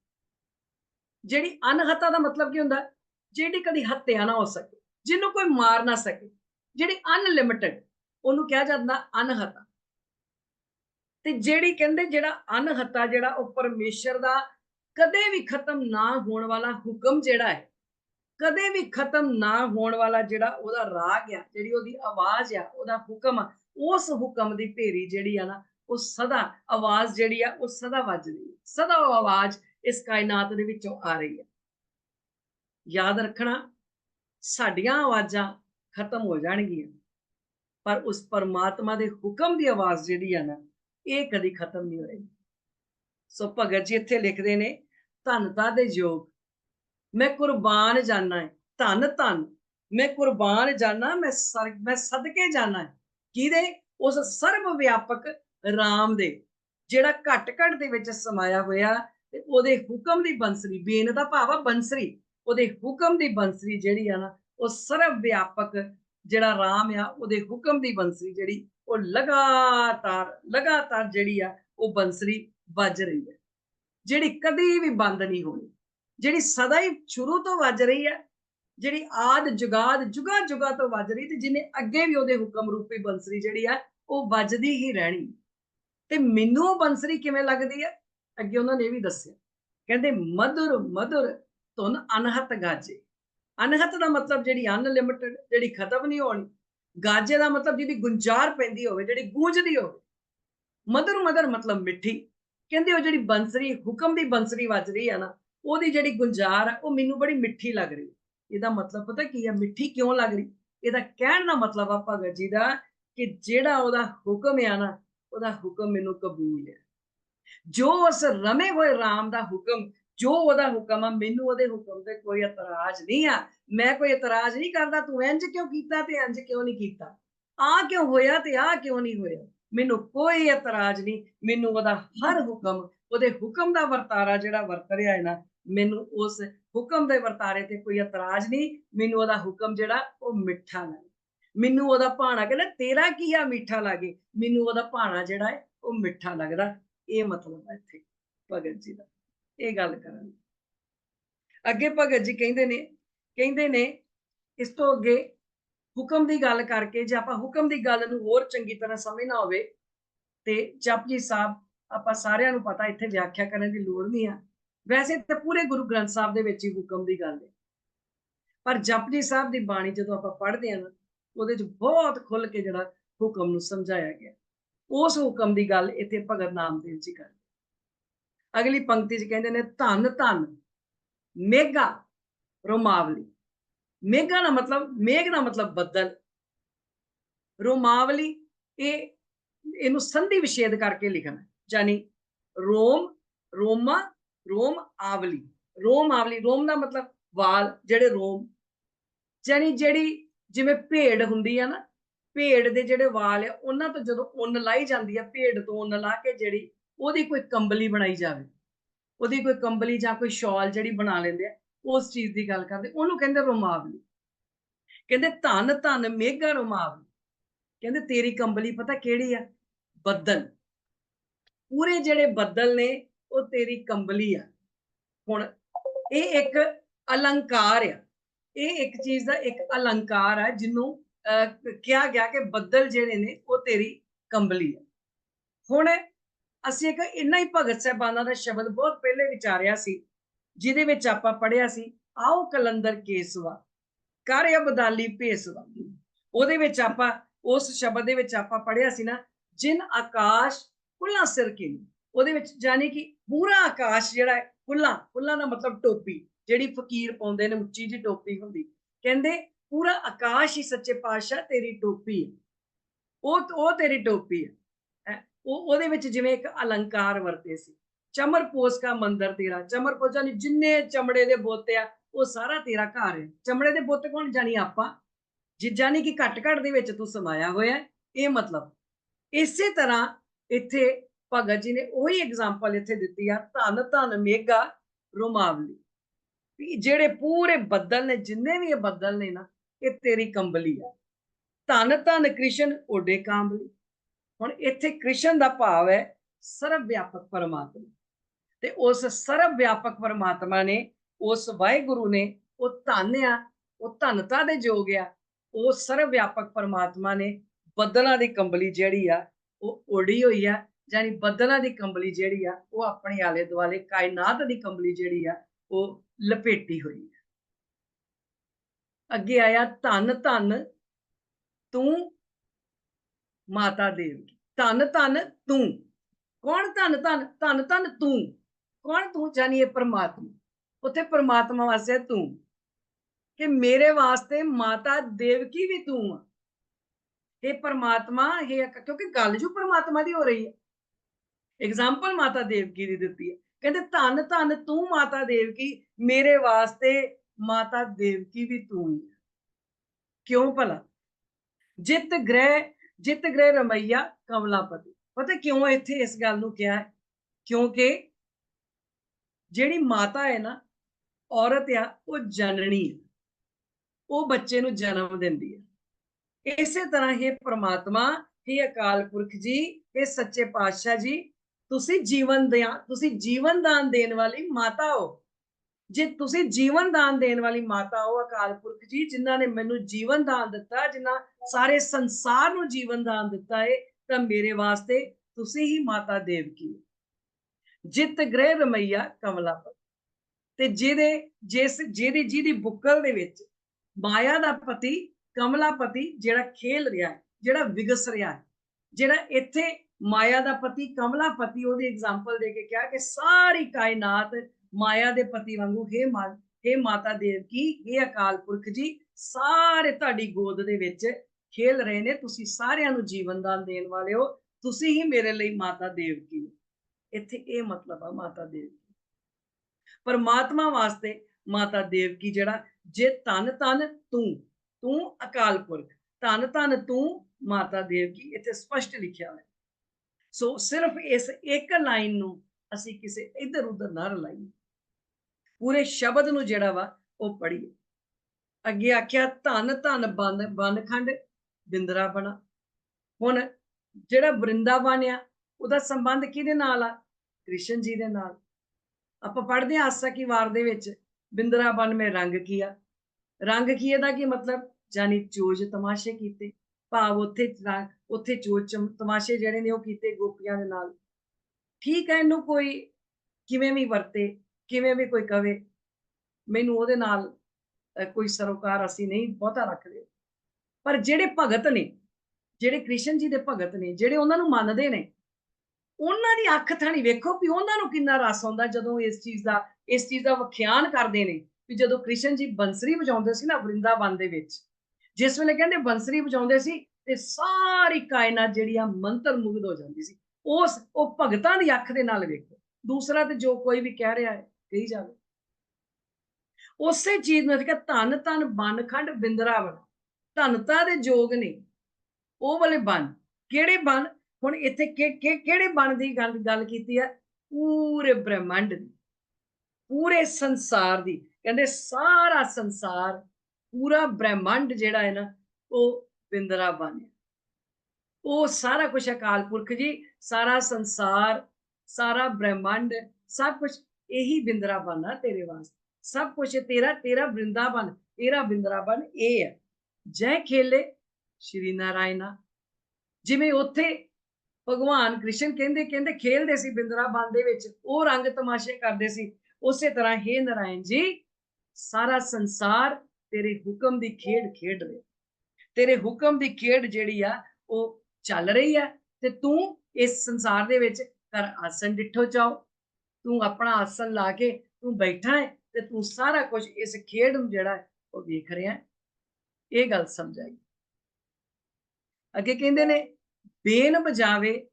ਜਿਹੜੀ ਅਨਹਤਾ ਦਾ ਮਤਲਬ ਕੀ ਹੁੰਦਾ? ਜਿਹੜੀ ਕਦੀ ਹੱਤਿਆ ਨਾ ਹੋ ਸਕੇ, ਜਿਹਨੂੰ ਕੋਈ ਮਾਰ ਨਾ ਸਕੇ। ਜਿਹੜੀ ਅਨਲਿਮਿਟਿਡ, ਉਹਨੂੰ ਕਿਹਾ ਜਾਂਦਾ ਅਨਹਤਾ ਤੇ ਜਿਹੜੀ ਕਹਿੰਦੇ ਜਿਹੜਾ ਅਨਹਤਾ ਜਿਹੜਾ ਉਹ ਪਰਮੇਸ਼ਰ ਦਾ ਕਦੇ ਵੀ ਖਤਮ ਨਾ ਹੋਣ ਵਾਲਾ ਹੁਕਮ ਜਿਹੜਾ ਹੈ, ਕਦੇ ਵੀ ਖਤਮ ਨਾ ਹੋਣ ਵਾਲਾ ਜਿਹੜਾ ਉਹਦਾ ਰਾਗ ਆ, ਜਿਹੜੀ ਉਹਦੀ ਆਵਾਜ਼ ਆ, ਉਹਦਾ ਹੁਕਮ ਆ, ਉਸ ਹੁਕਮ ਦੀ ਭੇਰੀ ਜਿਹੜੀ ਆ ਨਾ, ਉਹ ਸਦਾ ਆਵਾਜ਼ ਜਿਹੜੀ ਆ, ਉਹ ਸਦਾ ਵੱਜ ਰਹੀ ਹੈ, ਸਦਾ ਉਹ ਆਵਾਜ਼ ਇਸ ਕਾਇਨਾਤ ਦੇ ਵਿੱਚੋਂ ਆ ਰਹੀ ਹੈ। ਯਾਦ ਰੱਖਣਾ, ਸਾਡੀਆਂ ਆਵਾਜ਼ਾਂ ਖਤਮ ਹੋ ਜਾਣਗੀਆਂ, ਪਰ ਉਸ ਪਰਮਾਤਮਾ ਦੇ ਹੁਕਮ ਦੀ ਆਵਾਜ਼ ਜਿਹੜੀ ਆ ਨਾ ਇਹ ਕਦੀ ਖਤਮ ਨਹੀਂ ਹੋਏਗੀ ਸੋ ਭਗਤ ਜੀ ਇੱਥੇ ਲਿਖਦੇ ਨੇ ਧੰਨਤਾ ਦੇ ਯੋਗ। ਮੈਂ ਕੁਰਬਾਨ ਜਾਣਾ ਹੈ ਧੰਨ ਧੰਨ। ਮੈਂ ਕੁਰਬਾਨ ਜਾਣਾ ਮੈਂ ਸਰ, ਮੈਂ ਸਦਕੇ ਜਾਣਾ ਹੈ ਕਿਹਦੇ? ਉਸ ਸਰਬ ਵਿਆਪਕ ਰਾਮ ਦੇ, ਜਿਹੜਾ ਘਟ ਘਟ ਦੇ ਵਿੱਚ ਸਮਾਇਆ ਹੋਇਆ, ਤੇ ਉਹਦੇ ਹੁਕਮ ਦੀ ਬੰਸਰੀ, ਬੇਨ ਦਾ ਭਾਵ ਆ ਬੰਸਰੀ। ਉਹਦੇ ਹੁਕਮ ਦੀ ਬੰਸਰੀ ਜਿਹੜੀ ਆ ਨਾ, ਉਹ ਸਰਬ ਵਿਆਪਕ ਜਿਹੜਾ ਰਾਮ ਆ, ਉਹਦੇ ਹੁਕਮ ਦੀ ਬੰਸਰੀ ਜਿਹੜੀ ਉਹ ਲਗਾਤਾਰ ਲਗਾਤਾਰ ਜਿਹੜੀ ਆ ਉਹ ਬੰਸਰੀ ਵੱਜ ਰਹੀ ਹੈ। ਜਿਹੜੀ ਕਦੀ ਵੀ ਬੰਦ ਨਹੀਂ ਹੋਣੀ, ਜਿਹੜੀ ਸਦਾ ਹੀ ਸ਼ੁਰੂ ਤੋਂ ਵੱਜ ਰਹੀ ਹੈ, ਜਿਹੜੀ ਆਦ ਜੁਗਾਦ ਜੁਗਾ ਜੁਗਾ ਤੋਂ ਵੱਜ ਰਹੀ ਤੇ ਜਿਹਨੇ ਅੱਗੇ ਵੀ ਉਹਦੇ ਹੁਕਮ ਰੂਪੀ ਬੰਸਰੀ ਜਿਹੜੀ ਆ ਉਹ ਵੱਜਦੀ ਹੀ ਰਹਿਣੀ। ਤੇ ਮੈਨੂੰ ਉਹ ਬੰਸਰੀ ਕਿਵੇਂ ਲੱਗਦੀ ਹੈ? ਅੱਗੇ ਉਹਨਾਂ ਨੇ ਇਹ ਵੀ ਦੱਸਿਆ। ਕਹਿੰਦੇ ਮధుਰ ਮధుਰ ਧੁਨ ਅਨਹਤ ਗਾਜੇ। ਅਨਹਤ ਦਾ ਮਤਲਬ ਜਿਹੜੀ ਅਨਲਿਮਿਟਿਡ ਜਿਹੜੀ ਖਤਮ ਨਹੀਂ ਹੋਣੀ ਗਾਜੇ ਦਾ ਮਤਲਬ ਜਿਹਦੀ ਗੁੰਜਾਰ ਪੈਂਦੀ ਹੋਵੇ, ਜਿਹੜੀ ਗੂੰਜਦੀ ਹੋਵੇ ਮధుਰ ਮధుਰ ਮਤਲਬ ਮਿੱਠੀ, ਕਹਿੰਦੇ ਉਹ ਜਿਹੜੀ ਬੰਸਰੀ, ਹੁਕਮ ਦੀ ਬੰਸਰੀ ਵੱਜ ਰਹੀ ਆ ਨਾ, ਉਹਦੀ ਜਿਹੜੀ ਗੁੰਜਾਰ ਆ, ਉਹ ਮੈਨੂੰ ਬੜੀ ਮਿੱਠੀ ਲੱਗ ਰਹੀ। ਇਹਦਾ ਮਤਲਬ ਪਤਾ ਕੀ ਆ, ਮਿੱਠੀ ਕਿਉਂ ਲੱਗ ਰਹੀ? ਇਹਦਾ ਕਹਿਣ ਦਾ ਮਤਲਬ ਆ ਭਗਤ ਜੀ ਦਾ ਕਿ ਜਿਹੜਾ ਉਹਦਾ ਹੁਕਮ ਆ ਨਾ, ਉਹਦਾ ਹੁਕਮ ਮੈਨੂੰ ਕਬੂਲ ਹੈ ਜੋ ਉਸ ਰਮੇ ਹੋਏ RAM ਦਾ ਹੁਕਮ ਜੋ ਉਹਦਾ ਹੁਕਮ ਆ, ਮੈਨੂੰ ਉਹਦੇ ਹੁਕਮ ਤੇ ਕੋਈ ਇਤਰਾਜ਼ ਨਹੀਂ ਆ। ਮੈਂ ਕੋਈ ਇਤਰਾਜ਼ ਨਹੀਂ ਕਰਦਾ, ਤੂੰ ਇੰਜ ਕਿਉਂ ਕੀਤਾ ਤੇ ਇੰਜ ਕਿਉਂ ਨਹੀਂ ਕੀਤਾ? ਆ ਕਿਉਂ ਹੋਇਆ ਤੇ ਆ ਕਿਉਂ ਨਹੀਂ ਹੋਇਆ? ਮੈਨੂੰ ਕੋਈ ਇਤਰਾਜ਼ ਨਹੀਂ। ਮੈਨੂੰ ਉਹਦਾ ਹਰ ਹੁਕਮ, ਉਹਦੇ ਹੁਕਮ ਦਾ ਵਰਤਾਰਾ ਜਿਹੜਾ ਵਰਤ ਰਿਹਾ ਹੈ ਨਾ, ਮੈਨੂੰ ਉਸ ਹੁਕਮ ਦੇ ਵਰਤਾਰੇ ਤੇ ਕੋਈ ਇਤਰਾਜ਼ ਨਹੀਂ। ਮੈਨੂੰ ਉਹਦਾ ਹੁਕਮ ਜਿਹੜਾ, ਉਹ ਮਿੱਠਾ ਲੱਗੇ। ਮੈਨੂੰ ਉਹਦਾ ਭਾਣਾ ਕਹਿੰਦਾ, ਤੇਰਾ ਕੀ ਆ ਮਿੱਠਾ ਲੱਗੇ? ਮੈਨੂੰ ਉਹਦਾ ਭਾਣਾ ਜਿਹੜਾ ਹੈ, ਉਹ ਮਿੱਠਾ ਲੱਗਦਾ। ਇਹ ਮਤਲਬ ਹੈ ਇੱਥੇ, ਭਗਤ ਜੀ ਦਾ। ਇਹ ਗੱਲ ਕਰਨ। ਅੱਗੇ ਭਗਤ ਜੀ ਕਹਿੰਦੇ ਨੇ ਕਹਿੰਦੇ ਨੇ, ਇਸ ਤੋਂ ਅੱਗੇ ਹੁਕਮ ਦੀ ਗੱਲ ਕਰਕੇ, ਜੇ ਆਪਾਂ ਹੁਕਮ ਦੀ ਗੱਲ ਨੂੰ ਹੋਰ ਚੰਗੀ ਤਰ੍ਹਾਂ ਸਮਝਣਾ ਹੋਵੇ, ਤੇ ਜਪਜੀ ਸਾਹਿਬ ਆਪਾਂ ਸਾਰਿਆਂ ਨੂੰ ਪਤਾ ਇੱਥੇ ਵਿਆਖਿਆ ਕਰਨ ਦੀ ਲੋੜ ਨਹੀਂ ਆ। ਵੈਸੇ ਤਾਂ ਪੂਰੇ ਗੁਰੂ ਗ੍ਰੰਥ ਸਾਹਿਬ ਦੇ ਵਿੱਚ ਹੀ ਹੁਕਮ ਦੀ ਗੱਲ ਹੈ। ਪਰ ਜਪਜੀ ਸਾਹਿਬ ਦੀ ਬਾਣੀ ਜਦੋਂ ਆਪਾਂ ਪੜ੍ਹਦੇ ਹਾਂ ਨਾ, ਉਹਦੇ 'ਚ ਬਹੁਤ ਖੁੱਲ ਕੇ ਜਿਹੜਾ ਹੁਕਮ ਨੂੰ ਸਮਝਾਇਆ ਗਿਆ। ਉਸ ਹੁਕਮ ਦੀ ਗੱਲ ਇੱਥੇ ਭਗਤ ਨਾਮਦੇਵ ਜੀ ਕਰਦੇ ਅਗਲੀ ਪੰਕਤੀ 'ਚ ਕਹਿੰਦੇ ਨੇ ਧੰਨ ਧੰਨ ਮੇਗਾ ਰੋਮਾਵਲੀ। ਮੇਗਾ ਦਾ ਮਤਲਬ, ਮੇਘ ਦਾ ਮਤਲਬ ਬੱਦਲ। ਰੋਮਾਵਲੀ, ਇਹ, ਇਹਨੂੰ ਸੰਧੀ ਵਿਛੇਦ ਕਰਕੇ ਲਿਖਣਾ ਯਾਨੀ ਰੋਮ ਰੋਮਾ, ਰੋਮ ਆਵਲੀ ਰੋਮ ਆਵਲੀ ਰੋਮ ਦਾ ਮਤਲਬ ਵਾਲ, ਜਿਹੜੇ ਰੋਮ। ਯਾਨੀ ਜਿਹੜੀ ਜਿਵੇਂ ਭੇਡ ਹੁੰਦੀ ਆ ਨਾ, ਭੇਡ ਦੇ ਜਿਹੜੇ ਵਾਲ ਆ, ਉਹਨਾਂ ਤੋਂ ਜਦੋਂ ਉੱਨ ਲਾਈ ਜਾਂਦੀ ਆ, ਭੇਡ ਤੋਂ ਉੱਨ ਲਾ ਕੇ ਜਿਹੜੀ ਉਹਦੀ ਕੋਈ ਕੰਬਲੀ ਬਣਾਈ ਜਾਵੇ ਉਹਦੀ ਕੋਈ ਕੰਬਲੀ ਜਾਂ ਕੋਈ ਸ਼ਾਲ ਜਿਹੜੀ ਬਣਾ ਲੈਂਦੇ ਆ ਉਸ ਚੀਜ਼ ਦੀ ਗੱਲ ਕਰਦੇ ਉਹਨੂੰ ਕਹਿੰਦੇ ਰੁਮਾਵਲੀ। ਕਹਿੰਦੇ ਧਨ ਧਨ ਮੇਘਾ ਰੁਮਾਵਲੀ। ਕਹਿੰਦੇ ਤੇਰੀ ਕੰਬਲੀ ਪਤਾ ਕਿਹੜੀ ਆ? ਬੱਦਲ। ਪੂਰੇ ਜਿਹੜੇ ਬੱਦਲ ਨੇ ਉਹ ਤੇਰੀ ਕੰਬਲੀ ਆ। ਹੁਣ ਇਹ ਇੱਕ ਅਲੰਕਾਰ ਆ। ਇਹ ਇੱਕ ਚੀਜ਼ ਦਾ ਇੱਕ ਅਲੰਕਾਰ ਆ ਜਿਹਨੂੰ ਅਹ, ਕਿਹਾ ਗਿਆ ਕਿ ਬੱਦਲ ਜਿਹੜੇ ਨੇ ਉਹ ਤੇਰੀ ਕੰਬਲੀ ਆ। ਹੁਣ ਅਸੀਂ ਇੱਕ ਇੰਨਾ ਹੀ ਭਗਤ ਸਾਹਿਬਾਨਾਂ ਦਾ ਸ਼ਬਦ ਬਹੁਤ ਪਹਿਲੇ ਵਿਚਾਰਿਆ ਸੀ, ਜਿਹਦੇ ਵਿੱਚ ਆਪਾਂ ਪੜਿਆ ਸੀ, ਆਓ ਕਲੰਦਰ ਕੇਸਵਾ, ਕਰ ਅਬਦਾਲੀ ਭੇਸਵਾ। ਉਹਦੇ ਵਿੱਚ ਆਪਾਂ, ਉਸ ਸ਼ਬਦ ਦੇ ਵਿੱਚ ਆਪਾਂ ਪੜਿਆ ਸੀ ਨਾ, ਜਿਨ ਆਕਾਸ਼ ਖੁੱਲਾ ਸਿਰ ਕੀ ਉਹਦੇ ਵਿੱਚ ਜਾਨੀ ਕਿ ਪੂਰਾ ਆਕਾਸ਼ ਜਿਹੜਾ ਹੈ ਖੁੱਲਾ ਖੁੱਲਾ ਦਾ ਮਤਲਬ ਟੋਪੀ, ਜਿਹੜੀ ਫਕੀਰ ਪਾਉਂਦੇ ਨੇ, ਉੱਚੀ ਜੀ ਟੋਪੀ ਹੁੰਦੀ। ਕਹਿੰਦੇ, ਪੂਰਾ ਆਕਾਸ਼ ਹੀ ਸੱਚੇ ਪਾਤਸ਼ਾਹ ਤੇਰੀ ਟੋਪੀ ਹੈ। ਉਹ ਉਹ ਤੇਰੀ ਟੋਪੀ ਹੈ। ਉਹ ਉਹਦੇ ਵਿੱਚ ਜਿਵੇਂ ਇੱਕ ਅਲੰਕਾਰ ਵਰਤੇ ਸੀ। ਚਮਰ ਪੋਸ ਕਾ ਮੰਦਰ ਤੇਰਾ, ਚਮਰ ਪੋਸ ਜਾਨੀ ਜਿੰਨੇ ਚਮੜੇ ਦੇ ਬੋਤੇ ਆ, ਉਹ ਸਾਰਾ ਤੇਰਾ ਘਰ ਹੈ। ਚਮੜੇ ਦੇ ਬੋਤੇ ਕੌਣ? ਜਾਨੀ ਆਪਾਂ। ਜਿ ਜਾਨੀ ਕਿ ਘੱਟ ਘੱਟ ਦੇ ਵਿੱਚ ਤੂੰ ਸਮਾਇਆ ਹੋਇਆ ਇਹ ਮਤਲਬ। ਇਸੇ ਤਰ੍ਹਾਂ ਇੱਥੇ ਭਗਤ ਜੀ ਨੇ ਉਹੀ ਐਗਜ਼ਾਮਪਲ ਇੱਥੇ ਦਿੱਤੀ ਆ, ਧਨ ਧਨ ਮੇਗਾ ਰੁਮਾਵਲੀ। ਵੀ ਜਿਹੜੇ ਪੂਰੇ ਬੱਦਲ ਨੇ, ਜਿੰਨੇ ਵੀ ਇਹ ਬੱਦਲ ਨੇ ਨਾ, ਇਹ ਤੇਰੀ ਕੰਬਲੀ ਆ। ਧਨ ਧਨ ਕ੍ਰਿਸ਼ਨ, ਓਡੇ ਕਾਂਬਲੀ। ਹੁਣ ਇੱਥੇ ਕ੍ਰਿਸ਼ਨ ਦਾ ਭਾਵ ਹੈ ਸਰਵ ਵਿਆਪਕ ਪਰਮਾਤਮਾ। ਤੇ ਉਸ ਸਰਵ ਵਿਆਪਕ ਪਰਮਾਤਮਾ ਨੇ, ਉਸ ਵਾਹਿਗੁਰੂ ਨੇ, ਉਹ ਧੰਨ ਆ, ਉਹ ਧੰਨਤਾ ਦੇ ਜੋਗ ਆ, ਉਹ ਸਰਵ ਵਿਆਪਕ ਪਰਮਾਤਮਾ ਨੇ ਬੱਦਲਾਂ ਦੀ ਕੰਬਲੀ ਜਿਹੜੀ ਆ, ਉਹ ਓੜੀ ਹੋਈ ਆ, ਯਾਨੀ ਬੱਦਲਾਂ ਦੀ ਕੰਬਲੀ ਜਿਹੜੀ ਆ, ਉਹ ਆਪਣੇ ਆਲੇ ਦੁਆਲੇ ਕਾਇਨਾਤ ਦੀ ਕੰਬਲੀ ਜਿਹੜੀ ਆ, ਉਹ ਲਪੇਟੀ ਹੋਈ ਹੈ ਅੱਗੇ ਆਇਆ ਧੰਨ ਧੰਨ, ਤੂੰ ਮਾਤਾ ਦੇਵਕੀ ਧੰਨ ਧੰਨ ਤੂੰ। ਕੌਣ ਧੰਨ ਧੰਨ ਧੰਨ ਧੰਨ ਤੂੰ? ਕੌਣ ਤੂੰ? ਜਾਨੀ ਇਹ ਪਰਮਾਤਮਾ। ਉੱਥੇ ਪਰਮਾਤਮਾ ਵਾਸਤੇ ਤੂੰ। ਕਿ ਮੇਰੇ ਵਾਸਤੇ ਮਾਤਾ ਦੇਵਕੀ ਵੀ ਤੂੰ ਆ। ਇਹ ਪਰਮਾਤਮਾ, ਇਹ ਕਿਉਂਕਿ ਗੱਲ ਜੋ ਪਰਮਾਤਮਾ ਦੀ ਹੋ ਰਹੀ ਹੈ। ਐਗਜ਼ਾਮਪਲ ਮਾਤਾ ਦੇਵਕੀ ਦੀ ਦਿੱਤੀ ਹੈ। ਕਹਿੰਦੇ, ਧੰਨ ਧੰਨ ਤੂੰ ਮਾਤਾ ਦੇਵਕੀ ਮੇਰੇ ਵਾਸਤੇ ਮਾਤਾ ਦੇਵਕੀ ਵੀ ਤੂੰ ਹੀ। ਕਿਉਂ ਭਲਾ? ਜਿਤ ਗ੍ਰਹਿ ਜਿੱਤ ਗ੍ਰਹਿ ਰਮਈਆ ਕਮਲਾਪਤੀ। ਪਤਾ ਕਿਉਂ ਇੱਥੇ ਇਸ ਗੱਲ ਨੂੰ ਕਿਹਾ ਕਿਉਂਕਿ ਜਿਹੜੀ ਮਾਤਾ ਹੈ ਨਾ, ਔਰਤ ਆ, ਉਹ ਜਨਨੀ ਹੈ। ਉਹ ਬੱਚੇ ਨੂੰ ਜਨਮ ਦਿੰਦੀ ਹੈ। ਇਸੇ ਤਰ੍ਹਾਂ ਇਹ ਪ੍ਰਮਾਤਮਾ, ਇਹ ਅਕਾਲ ਪੁਰਖ ਜੀ, ਇਹ ਸੱਚੇ ਪਾਤਸ਼ਾਹ ਜੀ, ਤੁਸੀਂ ਜੀਵਨ ਦਿਆਂ, ਤੁਸੀਂ ਜੀਵਨ ਦਾਨ ਦੇਣ ਵਾਲੀ ਮਾਤਾ ਹੋ। ਜੇ ਤੁਸੀਂ ਜੀਵਨ ਦਾਨ ਦੇਣ ਵਾਲੀ ਮਾਤਾ ਹੋ ਅਕਾਲ ਪੁਰਖ ਜੀ, ਜਿਨ੍ਹਾਂ ਨੇ ਮੈਨੂੰ ਜੀਵਨ ਦਾਨ ਦਿੱਤਾ, ਜਿਨ੍ਹਾਂ ਸਾਰੇ ਸੰਸਾਰ ਨੂੰ ਜੀਵਨ ਦਾਨ ਦਿੱਤਾ ਹੈ ਤਾਂ ਮੇਰੇ ਵਾਸਤੇ ਤੁਸੀਂ ਹੀ ਮਾਤਾ ਦੇਵਕੀ ਹੋ। ਜਿਤ ਗ੍ਰਹਿ ਰਮਈਆ ਕਮਲਾਪਤ ਤੇ ਜਿਹਦੇ, ਜਿਸ, ਜਿਹਦੀ ਜਿਹਦੀ ਬੁੱਕਲ ਦੇ ਵਿੱਚ ਮਾਇਆ ਦਾ ਪਤੀ ਕਮਲਾਪਤੀ ਜਿਹੜਾ ਖੇਲ ਰਿਹਾ ਹੈ, ਜਿਹੜਾ ਵਿਗਸ ਰਿਹਾ ਹੈ, ਜਿਹੜਾ ਇੱਥੇ ਮਾਇਆ ਦਾ ਪਤੀ ਕਮਲਾਪਤੀ ਉਹਦੀ ਐਗਜ਼ਾਮਪਲ ਦੇ ਕੇ ਕਿਹਾ ਕਿ ਸਾਰੀ ਕਾਇਨਾਤ ਮਾਇਆ ਦੇ ਪਤੀ ਵਾਂਗੂ, ਹੈ ਮਾਂ, ਹੈ ਮਾਤਾ ਦੇਵਕੀ ਇਹ ਅਕਾਲ ਪੁਰਖ ਜੀ, ਸਾਰੇ ਤੁਹਾਡੀ ਗੋਦ ਦੇ ਵਿੱਚ ਖੇਲ ਰਹੇ ਨੇ, ਤੁਸੀਂ ਸਾਰਿਆਂ ਨੂੰ ਜੀਵਨ ਦਾਨ ਦੇਣ ਵਾਲੇ ਹੋ, ਤੁਸੀਂ ਹੀ ਮੇਰੇ ਲਈ ਮਾਤਾ ਦੇਵਕੀ ਇੱਥੇ ਇਹ ਮਤਲਬ ਆ ਮਾਤਾ ਦੇਵਕੀ। ਪਰਮਾਤਮਾ ਵਾਸਤੇ ਮਾਤਾ ਦੇਵਕੀ ਜਿਹੜਾ, ਜੇ ਤਨ ਤਨ ਤੂੰ ਤੂੰ ਅਕਾਲ ਪੁਰਖ ਤਨ ਤਨ ਤੂੰ ਮਾਤਾ ਦੇਵਕੀ, ਇੱਥੇ ਸਪਸ਼ਟ ਲਿਖਿਆ ਹੋਇਆ। ਸੋ ਸਿਰਫ ਇਸ ਇੱਕ ਲਾਈਨ ਨੂੰ ਅਸੀਂ ਕਿਸੇ ਇੱਧਰ ਉੱਧਰ ਨਾ ਰਲਾਈਏ। ਪੂਰੇ ਸ਼ਬਦ ਨੂੰ ਜਿਹੜਾ ਵਾ, ਉਹ ਪੜ੍ਹੀਏ। ਅੱਗੇ ਆਖਿਆ, ਧਨ ਧਨ ਬੰਦ ਬੰਦਖੰਡ ਬਿੰਦਰਾ ਬਣਾ ਹੁਣ ਜਿਹੜਾ ਬ੍ਰਿੰਦਾਵਨ ਆ, ਉਹਦਾ ਸੰਬੰਧ ਕਿਹਦੇ ਨਾਲ ਆ? ਕ੍ਰਿਸ਼ਨ ਜੀ ਦੇ ਨਾਲ। ਆਪਾਂ ਪੜ੍ਹਦੇ ਹਾਂ ਆਸਾ ਕੀ ਵਾਰ ਦੇ ਵਿੱਚ, ਬਿੰਦਰਾਵਨ ਮੇ ਰੰਗ ਕੀਆ। ਰੰਗ ਕੀਏ ਦਾ ਕੀ ਮਤਲਬ? ਜਾਨੀ ਚੋਜ ਤਮਾਸ਼ੇ ਕੀਤੇ। ਭਾਵ ਉੱਥੇ ਉੱਥੇ ਚੋਜ ਚਮ- ਤਮਾਸ਼ੇ ਜਿਹੜੇ ਨੇ ਉਹ ਕੀਤੇ ਗੋਪੀਆਂ ਦੇ ਨਾਲ। ਠੀਕ ਹੈ, ਇਹਨੂੰ ਕੋਈ ਕਿਵੇਂ ਵੀ ਵਰਤੇ, ਕਿਵੇਂ ਵੀ ਕੋਈ ਕਵੇ, ਮੈਨੂੰ ਉਹਦੇ ਨਾਲ ਕੋਈ ਸਰੋਕਾਰ ਅਸੀਂ ਨਹੀਂ ਬਹੁਤਾ ਰੱਖਦੇ। ਪਰ ਜਿਹੜੇ ਭਗਤ ਨੇ, ਜਿਹੜੇ ਕ੍ਰਿਸ਼ਨ ਜੀ ਦੇ ਭਗਤ ਨੇ, ਜਿਹੜੇ ਉਹਨਾਂ ਨੂੰ ਮੰਨਦੇ ਨੇ, ਉਹਨਾਂ ਦੀ ਅੱਖ ਥਾਣੀ ਵੇਖੋ ਵੀ ਉਹਨਾਂ ਨੂੰ ਕਿੰਨਾ ਰਸ ਆਉਂਦਾ ਜਦੋਂ ਇਸ ਚੀਜ਼ ਦਾ, ਇਸ ਚੀਜ਼ ਦਾ ਵਿਖਿਆਨ ਕਰਦੇ ਨੇ ਵੀ ਜਦੋਂ ਕ੍ਰਿਸ਼ਨ ਜੀ ਬੰਸਰੀ ਵਜਾਉਂਦੇ ਸੀ ਨਾ ਵਰਿੰਦਾਵਨ ਦੇ ਵਿੱਚ, ਜਿਸ ਵੇਲੇ ਕਹਿੰਦੇ ਬੰਸਰੀ ਵਜਾਉਂਦੇ ਸੀ ਤੇ ਸਾਰੀ ਕਾਇਨਾਤ ਜਿਹੜੀ ਆ ਮੰਤਰ ਮੁਗਧ ਹੋ ਜਾਂਦੀ ਸੀ। ਉਸ, ਉਹ ਭਗਤਾਂ ਦੀ ਅੱਖ ਦੇ ਨਾਲ ਵੇਖੋ, ਦੂਸਰਾ ਤੇ ਜੋ ਕੋਈ ਵੀ ਕਹਿ ਰਿਹਾ ਹੈ, ਕਹੀ ਜਾਵੇ। ਉਸੇ ਚੀਜ਼ ਨੂੰ ਕਿ ਧਨ ਧੰਨ ਬਨਖੰਡ ਬਿੰਦਰਾਵਨ। ਧਨਤਾ ਦੇ ਯੋਗ ਨੇ। ਉਹ ਵਾਲੇ ਬਨ ਕਿਹੜੇ ਬਨ ਹੁਣ ਇੱਥੇ ਕਿਹੜੇ ਬਨ ਦੀ ਗੱਲ ਗੱਲ ਕੀਤੀ ਹੈ ਪੂਰੇ ਬ੍ਰਹਿਮੰਡ ਦੀ। ਪੂਰੇ ਸੰਸਾਰ ਦੀ। ਕਹਿੰਦੇ ਸਾਰਾ ਸੰਸਾਰ, ਪੂਰਾ ਬ੍ਰਹਿਮੰਡ ਜਿਹੜਾ ਹੈ ਨਾ, ਉਹ ਬਿੰਦਰਾ ਬਨ ਹੈ ਉਹ ਸਾਰਾ ਕੁਝ ਅਕਾਲ ਪੁਰਖ ਜੀ। ਸਾਰਾ ਸੰਸਾਰ, ਸਾਰਾ ਬ੍ਰਹਿਮੰਡ, ਸਭ ਕੁਝ ਇਹੀ ਬਿੰਦਰਾ ਬਨ ਆ ਤੇਰੇ ਵਾਸਤੇ। ਸਭ ਕੁਝ ਤੇਰਾ ਤੇਰਾ ਬ੍ਰਿੰਦਾਵਨ ਤੇਰਾ ਬਿੰਦਰਾਵਨ ਇਹ ਹੈ। ਜੈ ਖੇਲੇ ਸ਼੍ਰੀ ਨਾਰਾਇਣਾ। ਜਿਵੇਂ ਉੱਥੇ ਭਗਵਾਨ ਕ੍ਰਿਸ਼ਨ ਕਹਿੰਦੇ ਕਹਿੰਦੇ ਖੇਲਦੇ ਸੀ ਬਿੰਦਰਾਵਨ ਦੇ ਵਿੱਚ ਉਹ ਰੰਗ ਤਮਾਸ਼ੇ ਕਰਦੇ ਸੀ। ਉਸੇ ਤਰ੍ਹਾਂ ਹੀ ਨਾਰਾਇਣ ਜੀ ਸਾਰਾ ਸੰਸਾਰ ਤੇਰੇ ਹੁਕਮ ਦੀ ਖੇਡ ਖੇਡ ਰਿਹਾ। ਤੇਰੇ ਹੁਕਮ ਦੀ ਖੇਡ ਜਿਹੜੀ ਆ ਉਹ ਚੱਲ ਰਹੀ ਹੈ ਤੇ ਤੂੰ ਇਸ ਸੰਸਾਰ ਦੇ ਵਿੱਚ ਕਰ ਆਸਨ ਡਿੱਠੋ ਚਾਓ। ਤੂੰ ਆਪਣਾ ਆਸਨ ਲਾ ਕੇ ਤੂੰ ਬੈਠਾ ਹੈ ਤੇ ਤੂੰ ਸਾਰਾ ਕੁਝ ਇਸ ਖੇਡ ਨੂੰ ਜਿਹੜਾ ਹੈ, ਉਹ ਵੇਖ ਰਿਹਾ। ਇਹ ਗੱਲ ਸਮਝ ਆਈ। ਅੱਗੇ ਕਹਿੰਦੇ ਨੇ, ਬੇਨ ਬਜਾਵੇ,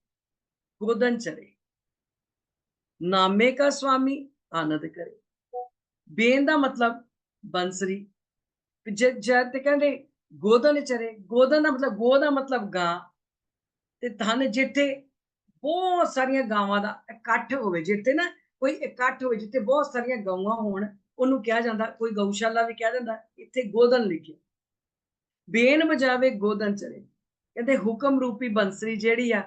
ਗੋਦਨ ਚਰੇ। ਨਾਮੇ ਕਾ ਸਵਾਮੀ, ਆਨੰਦ ਕਰੇ। ਬੇਨ ਦਾ ਮਤਲਬ ਬੰਸਰੀ। ਜਦ ਤੇ ਕਹਿੰਦੇ ਗੋਦਨ ਚਰੇ, ਗੋਦਨ ਦਾ ਮਤਲਬ ਗੋ ਦਾ ਮਤਲਬ ਗਾਂ। ਤੇ ਧਨ ਜਿੱਥੇ ਬਹੁਤ ਸਾਰੀਆਂ ਗਾਵਾਂ ਦਾ ਇਕੱਠ ਹੋਵੇ, ਜਿੱਥੇ ਨਾ ਕੋਈ ਇਕੱਠ ਹੋਵੇ, ਜਿੱਥੇ ਬਹੁਤ ਸਾਰੀਆਂ ਗਊਆਂ ਹੋਣ, ਉਹਨੂੰ ਕਿਹਾ ਜਾਂਦਾ, ਕੋਈ ਗਊਸ਼ਾਲਾ ਵੀ ਕਿਹਾ ਜਾਂਦਾ, ਇੱਥੇ ਗੋਦਨ ਲਿਖਿਆ। ਬੇਨ ਵਜਾਵੇ ਗੋਦਨ ਚਰੇ। ਕਹਿੰਦੇ ਹੁਕਮ ਰੂਪੀ ਬੰਸਰੀ ਜਿਹੜੀ ਆ,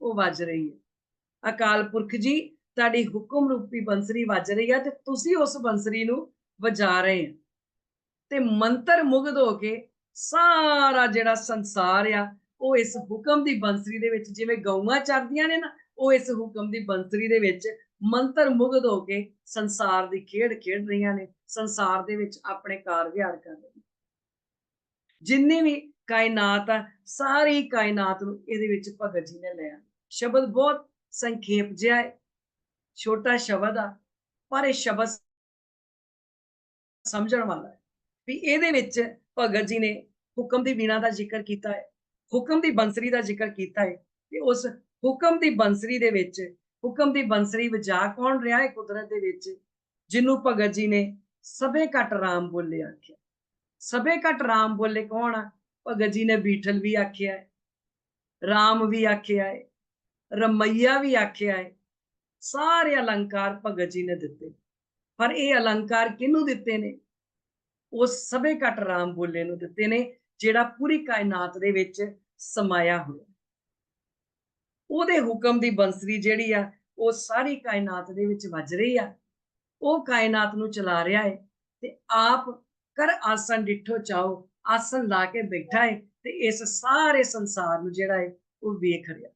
ਉਹ ਵੱਜ ਰਹੀ ਹੈ। ਅਕਾਲ ਪੁਰਖ ਜੀ, ਤੁਹਾਡੀ ਹੁਕਮ ਰੂਪੀ ਬੰਸਰੀ ਵੱਜ ਰਹੀ ਆ ਤੇ ਤੁਸੀਂ ਉਸ ਬੰਸਰੀ ਨੂੰ ਵਜਾ ਰਹੇ ਆ ਤੇ ਮੰਤਰ ਮੁਗਧ ਹੋ ਕੇ ਸਾਰਾ ਜਿਹੜਾ ਸੰਸਾਰ ਆ, ਉਹ ਇਸ ਹੁਕਮ ਦੀ ਬੰਸਰੀ ਦੇ ਵਿੱਚ, ਜਿਵੇਂ ਗਊਆਂ ਚਰਦੀਆਂ ਨੇ ਨਾ, ਉਹ ਇਸ ਹੁਕਮ ਦੀ ਬੰਸਰੀ ਦੇ ਵਿੱਚ ਮੰਤਰ ਮੁਗਧ ਹੋ ਕੇ ਸੰਸਾਰ ਦੀ ਖੇਡ ਖੇਡ ਰਹੀਆਂ ਨੇ, ਸੰਸਾਰ ਦੇ ਵਿੱਚ ਆਪਣੇ ਕਾਰ ਵਿਹਾਰ ਕਰ ਰਹੀਆਂ ਜਿੰਨੇ ਵੀ ਕਾਇਨਾਤ ਆ, ਸਾਰੀ ਕਾਇਨਾਤ ਨੂੰ ਇਹਦੇ ਵਿੱਚ ਭਗਤ ਜੀ ਨੇ ਲਿਆ। ਸ਼ਬਦ ਬਹੁਤ ਸੰਖੇਪ ਜਿਹਾ ਹੈ, ਛੋਟਾ ਸ਼ਬਦ ਆ, ਪਰ ਇਹ ਸ਼ਬਦ ਸਮਝਣ ਵਾਲਾ ਹੈ। ਵੀ ਇਹਦੇ ਵਿੱਚ ਭਗਤ ਜੀ ਨੇ ਹੁਕਮ ਦੀ ਵੀਣਾ ਦਾ ਜ਼ਿਕਰ ਕੀਤਾ ਹੈ, ਹੁਕਮ ਦੀ ਬੰਸਰੀ ਦਾ ਜ਼ਿਕਰ ਕੀਤਾ ਹੈ ਤੇ ਉਸ ਹੁਕਮ ਦੀ ਬੰਸਰੀ ਦੇ ਵਿੱਚ, ਹੁਕਮ ਦੀ ਬੰਸਰੀ ਵਜਾ ਕੌਣ ਰਿਹਾ ਹੈ ਕੁਦਰਤ ਦੇ ਵਿੱਚ, ਜਿਹਨੂੰ ਭਗਤ ਜੀ ਨੇ ਸਭੇ ਘਟ ਰਾਮ ਬੋਲੇ ਆਖਿਆ। ਸਭੇ ਘਟ ਰਾਮ ਬੋਲੇ ਕੌਣ ਆ? ਭਗਤ ਜੀ ਨੇ ਬੀਠਲ ਵੀ ਆਖਿਆ ਹੈ, ਰਾਮ ਵੀ ਆਖਿਆ ਹੈ, ਰਮਈਆ ਵੀ ਆਖਿਆ ਹੈ। ਸਾਰੇ ਅਲੰਕਾਰ ਭਗਤ ਜੀ ਨੇ ਦਿੱਤੇ। ਪਰ ਇਹ ਅਲੰਕਾਰ ਕਿਹਨੂੰ ਦਿੱਤੇ ਨੇ? ਉਹ ਸਭੇ ਘਟ ਰਾਮ ਬੋਲੇ ਨੂੰ ਦਿੱਤੇ ਨੇ, ਜਿਹੜਾ ਪੂਰੀ ਕਾਇਨਾਤ ਦੇ ਵਿੱਚ ਸਮਾਇਆ ਹੋਇਆ ਉਹਦੇ ਹੁਕਮ ਦੀ ਬੰਸਰੀ ਜਿਹੜੀ ਆ, ਉਹ ਸਾਰੀ ਕਾਇਨਾਤ ਦੇ ਵਿੱਚ ਵੱਜ ਰਹੀ ਆ। ਉਹ ਕਾਇਨਾਤ ਨੂੰ ਚਲਾ ਰਿਹਾ ਹੈ ਤੇ ਆਪ ਕਰ ਆਸਣ ਡਿੱਠੋ ਚਾਓ, ਆਸਣ ਲਾ ਕੇ ਬੈਠਾ ਹੈ ਤੇ ਇਸ ਸਾਰੇ ਸੰਸਾਰ ਨੂੰ ਜਿਹੜਾ ਹੈ ਉਹ ਵੇਖ ਰਿਹਾ।